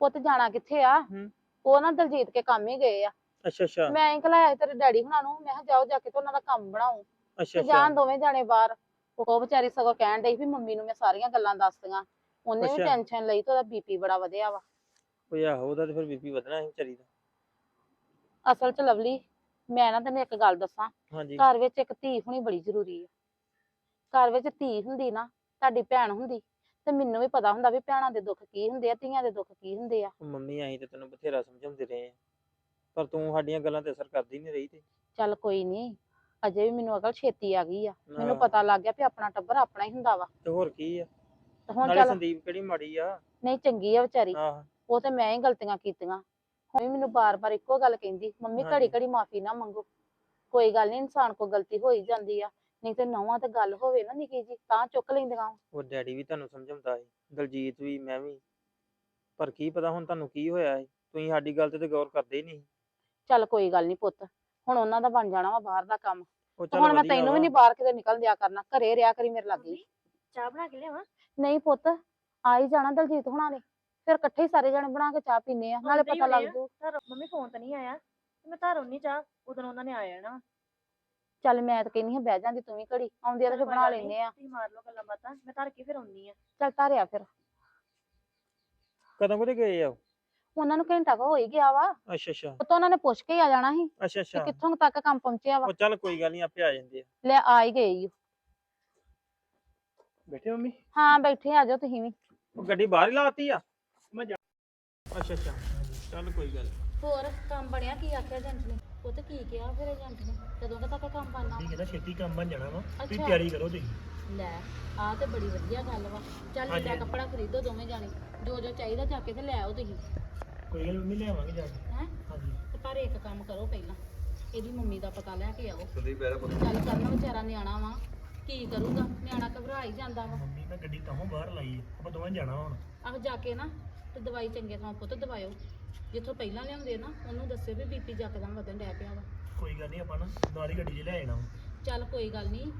Speaker 1: ਪੁੱਤ ਜਾਣਾ ਕਿੱਥੇ ਆ?
Speaker 6: ਹੂੰ।
Speaker 1: ਉਹ ਨਾ ਦਲਜੀਤ ਕੇ ਕੰਮ ਹੀ ਗਏ ਆ।
Speaker 6: ਅੱਛਾ ਅੱਛਾ।
Speaker 1: ਮੈਂ ਹੀ ਘਲਾਇਆ ਤੇਰੇ ਡੈਡੀ ਹੁਣਾਂ ਨੂੰ ਮੈਂ ਕਿਹਾ ਜਾਓ ਜਾ ਕੇ ਤੇ ਉਹਨਾਂ ਦਾ ਕੰਮ ਬਣਾਓ।
Speaker 6: ਅੱਛਾ
Speaker 1: ਤੇ ਜਾਣ ਦੋਵੇਂ ਜਾਣੇ ਬਾਹਰ। ਉਹ ਵਿਚਾਰੀ ਸਗੋਂ ਕਹਿਣ ਡਈ ਵੀ ਮੰਮੀ ਨੂੰ ਮੈਂ ਸਾਰੀਆਂ ਗੱਲਾਂ ਦੱਸਦੀਆਂ। ਉਹਨੇ ਵੀ
Speaker 6: ਅੱਛਾ।
Speaker 1: ਟੈਨਸ਼ਨ ਲਈ ਤੇ ਉਹਦਾ ਬੀਪੀ ਬੜਾ ਵਧਿਆ ਵਾ।
Speaker 6: ਉਹ ਆਹੋ ਉਹਦਾ ਤੇ ਫਿਰ ਬੀਪੀ ਵਧਣਾ ਸੀ ਵਿਚਾਰੀ ਦਾ।
Speaker 1: ਅਸਲ 'ਚ ਲਵਲੀ ਮੈਂ ਨਾ ਤੈਨੂੰ ਇੱਕ ਗੱਲ ਦੱਸਾਂ।
Speaker 6: ਹਾਂਜੀ।
Speaker 1: ਘਰ ਵਿੱਚ ਇੱਕ ਧੀ ਹੋਣੀ ਬੜੀ ਜ਼ਰੂਰੀ ਹੈ ਘਰ ਵਿੱਚ ਧੀ ਹੁੰਦੀ ਨਾ ਤੁਹਾਡੀ ਭੈਣ ਹੁੰਦੀ ਤੇ ਮੈਨੂੰ ਵੀ ਪਤਾ ਹੁੰਦਾ ਵੀ ਭੈਣਾਂ ਦੇ ਦੁੱਖ ਕੀ ਹੁੰਦੇ ਆ ਧੀਆਂ ਦੇ ਦੁੱਖ ਕੀ ਹੁੰਦੇ ਆ।
Speaker 6: ਮੰਮੀ ਅਸੀਂ ਤੇ ਤੈਨੂੰ ਬਥੇਰਾ ਸਮਝਾਉਂਦੇ ਰਹੇ ਆ। ਪਰ ਤੂੰ ਸਾਡੀਆਂ ਗੱਲਾਂ ਤੇ ਅਸਰ ਕਰਦੀ ਨਹੀਂ ਰਹੀ ਤੇ।
Speaker 1: ਚੱਲ ਕੋਈ ਨਹੀਂ ਅਜੇ ਵੀ ਮੈਨੂੰ ਅਕਲ ਛੇਤੀ ਆ ਗਈ ਆ। ਮੈਨੂੰ ਪਤਾ ਲੱਗ ਗਿਆ ਵੀ ਆਪਣਾ ਟੱਬਰ ਆਪਣਾ ਹੀ ਹੁੰਦਾ ਵਾ।
Speaker 6: ਤੇ ਹੋਰ ਕੀ ਆ?
Speaker 1: ਤੇ ਹੁਣ
Speaker 6: ਨਾਲੇ
Speaker 1: ਚੱਲ
Speaker 6: ਸੰਦੀਪ ਕਿਹੜੀ ਮਾੜੀ ਆ?
Speaker 1: ਨਹੀਂ ਚੰਗੀ ਆ ਵਿਚਾਰੀ।
Speaker 6: ਆਹ।
Speaker 1: ਉਹ ਤੇ ਮੈਂ ਹੀ ਗਲਤੀਆਂ ਕੀਤੀਆਂ। ਹੁਣ ਵੀ ਮੈਨੂੰ ਬਾਰ-ਬਾਰ ਇੱਕੋ ਗੱਲ ਕਹਿੰਦੀ ਮੰਮੀ
Speaker 6: ਹਾਂਜੀ।
Speaker 1: ਘੜੀ ਘੜੀ ਮਾਫੀ ਨਾ ਮੰਗੋ। ਕੋਈ ਗੱਲ ਨਹੀਂ ਇਨਸਾਨ ਕੋ ਗਲਤੀ ਹੋ ਹੀ ਜਾਂਦੀ ਆ। ਨਹੀਂ ਤੇ ਨੌਵਾਂ ਤੇ ਗੱਲ ਹੋਵੇ ਨਾ ਨਿੱਕੀ ਜੀ ਤਾਂ ਚੁੱਕ ਲੈਂਦੀਆਂ
Speaker 6: ਉਹ। ਡੈਡੀ ਵੀ ਤੁਹਾਨੂੰ ਸਮਝਾਉਂਦਾ ਸੀ। ਦਲਜੀਤ ਵੀ ਮੈਂ ਵੀ। ਪਰ ਕੀ ਪਤਾ ਹੁਣ ਤੁਹਾਨੂੰ ਕੀ ਹੋਇਆ ਸੀ? ਤੁਸੀਂ ਸਾਡੀ ਗੱਲ ਤੇ ਤਾਂ ਗੌਰ ਕਰਦੇ ਹੀ ਨਹੀਂ
Speaker 1: ਚੱਲ ਕੋਈ ਗੱਲ ਨਹੀਂ ਪੁੱਤ। ਹੁਣ ਉਹਨਾਂ ਦਾ ਬਣ ਜਾਣਾ ਵਾ ਬਾਹਰ ਦਾ ਕੰਮ।
Speaker 6: ਉਹ
Speaker 1: ਹੁਣ ਮੈਂ ਤੈਨੂੰ ਵੀ। ਨਹੀਂ ਬਾਹਰ ਕਿਤੇ ਨਿਕਲ ਦਿਆ ਕਰਨਾ ਘਰੇ ਰਿਆ ਕਰੀ ਮੇਰੇ ਲਾਗੇ।
Speaker 7: ਚਾਹ ਬਣਾ ਕੇ ਲਿਆਵਾਂ?
Speaker 1: ਨਹੀਂ ਪੁੱਤ ਆ ਹੀ ਜਾਣਾ ਦਲਜੀਤ ਹੁਣਾਂ ਨੇ। ਫਿਰ ਇਕੱਠੇ ਹੀ ਸਾਰੇ ਜਣੇ ਬਣਾ ਕੇ ਚਾਹ ਪੀਨੇ ਆ ਨਾਲੇ ਪਤਾ ਲੱਗ। ਜੂ।
Speaker 7: ਮੰਮੀ ਫੋਨ ਤਾਂ ਨਹੀਂ ਆਇਆ। ਤੇ ਮੈਂ ਧਰ ਆਉਣੀ ਚਾਹ ਉਦੋਂ ਉਹਨਾਂ ਨੇ ਆ ਜਾਣਾ।
Speaker 1: ਚੱਲ ਮੈਂ ਤਾਂ ਕਹਿੰਦੀ ਹਾਂ ਬਹਿ ਜਾਂਦੀ ਤੂੰ ਵੀ ਘੜੀ। ਆਉਂਦੀ ਆ ਤਾਂ ਫਿਰ ਬਣਾ ਲੈਨੇ ਆ।
Speaker 7: ਤੁਸੀਂ ਮਾਰ ਲਓ ਗੱਲਾਂ ਬਾਤਾਂ। ਮੈਂ ਧਰ ਕੇ ਫਿਰ ਆਉਣੀ ਆ
Speaker 1: ਚੱਲ ਧਾਰਿਆ ਫਿਰ।
Speaker 6: ਕਦੋਂ ਕਦੇ ਗਏ ਆ ਉਹ?
Speaker 1: ਉਹਨਾਂ ਨੂੰ ਘੰਟਾ ਕੁ ਹੋ ਹੀ ਗਿਆ ਵਾ।
Speaker 6: ਅੱਛਾ ਅੱਛਾ।
Speaker 1: ਉਹ ਤਾਂ ਉਹਨਾਂ ਨੇ ਪੁੱਛ ਕੇ ਹੀ ਆ ਜਾਣਾ ਸੀ
Speaker 6: ਅੱਛਾ
Speaker 1: ਕਿ
Speaker 6: ਅੱਛਾ
Speaker 1: ਕਿੱਥੋਂ ਤੱਕ ਕੰਮ ਪਹੁੰਚਿਆ ਵਾ।
Speaker 6: ਉਹ ਚੱਲ ਕੋਈ ਗੱਲ ਨਹੀਂ ਆਪੇ ਆ ਜਾਂਦੇ ਆ।
Speaker 1: ਲੈ ਆ ਹੀ ਗਏ ਈ ਓ।
Speaker 4: ਬੈਠੇ ਮੰਮੀ?
Speaker 1: ਹਾਂ ਬੈਠੇ ਆ ਜਾਓ ਤੁਸੀਂ ਵੀ।
Speaker 6: ਉਹ ਗੱਡੀ ਬਾਹਰ ਹੀ ਲਾਤੀ ਆ।
Speaker 4: ਮੈਂ ਜਾ-
Speaker 6: ਅੱਛਾ ਅੱਛਾ। ਚੱਲ ਕੋਈ ਗੱਲ।
Speaker 1: ਹੋਰ ਕੰਮ ਬਣਿਆ? ਕੀ ਆਖਿਆ ਏਜੰਟ ਨੇ? ਉਹ ਤੇ ਕੀ ਕਿਹਾ ਫਿਰ ਏਜੰਟ ਨੇ? ਕਦੋਂ ਕੁ ਤੱਕ ਕੰਮ ਬਣਨਾ
Speaker 3: ਠੀਕ ਹੈ ਨਾ ਛੇਤੀ ਕੰਮ ਬਣ ਜਾਣਾ ਵਾ ਤੁਸੀਂ
Speaker 1: ਅੱਛਾ।
Speaker 3: ਤਿਆਰੀ ਕਰੋ ਤੁਸੀਂ।
Speaker 1: ਲੈ ਆ ਤੇ ਬੜੀ ਵਧੀਆ ਗੱਲ ਵਾ। ਚੱਲ
Speaker 3: ਹਾਂਜੀ।
Speaker 1: ਲੀੜਾ ਕੱਪੜਾ ਖਰੀਦੋ ਦੋਵੇਂ ਜਾਣੇ। ਜੋ ਜੋ ਚਾਹੀਦਾ ਜਾ ਕੇ ਤੇ ਲੈ ਆਓ ਤੁਸੀਂ।
Speaker 3: ਕੋਈ ਗੱਲ ਨੀ, ਮੰਮੀ ਲੈ ਆਵਾਂਗੇ ਜਾ ਕੇ।
Speaker 1: ਹੈ?
Speaker 3: ਹਾਂਜੀ।
Speaker 1: ਤੇ ਪਰ ਇੱਕ ਕੰਮ ਕਰੋ ਪਹਿਲਾਂ। ਇਹਦੀ ਮੰਮੀ ਦਾ ਪਤਾ ਲੈ ਕੇ ਆਓ।
Speaker 2: ਸੰਦੀਪ ਮੇਰਾ ਪੁੱਤ।
Speaker 1: ਚੱਲ ਕਰਨ ਵਿਚਾਰਾ ਨਿਆਣਾ ਵਾ। ਕੀ ਕਰੂਗਾ? ਨਿਆਣਾ ਘਬਰਾ ਹੀ ਜਾਂਦਾ ਵਾ।
Speaker 3: ਮੰਮੀ ਮੈਂ ਗੱਡੀ ਤਾਹੋਂ ਬਾਹਰ ਲਾਈ ਹੈ। ਆਪਾਂ ਦੋਵਾਂ ਜਾਣਾ ਹੁਣ।
Speaker 1: ਆਹ ਜਾ ਕੇ ਨਾ ਤੇ ਦਵਾਈ ਚੰਗੇ ਥਾਂ ਪੁੱਤ ਦਵਾਇਓ। ਜਿੱਥੋਂ ਪਹਿਲਾਂ ਲਿਆਉਂਦੇ ਨਾ ਉਹਨੂੰ ਦੱਸਿਓ ਵੀ ਬੀਪੀ ਜੱਕਦਮ ਵਧਣ ਪਿਆ ਵਾ
Speaker 3: ਕੋਈ ਗੱਲ ਨਹੀਂ ਆਪਾਂ ਨਾ ਨਾਲ ਹੀ ਗੱਡੀ 'ਚ ਲੈ ਜਾਣਾ ਵਾ।
Speaker 1: ਚੱਲ ਕੋਈ ਗੱਲ ਨਹੀਂ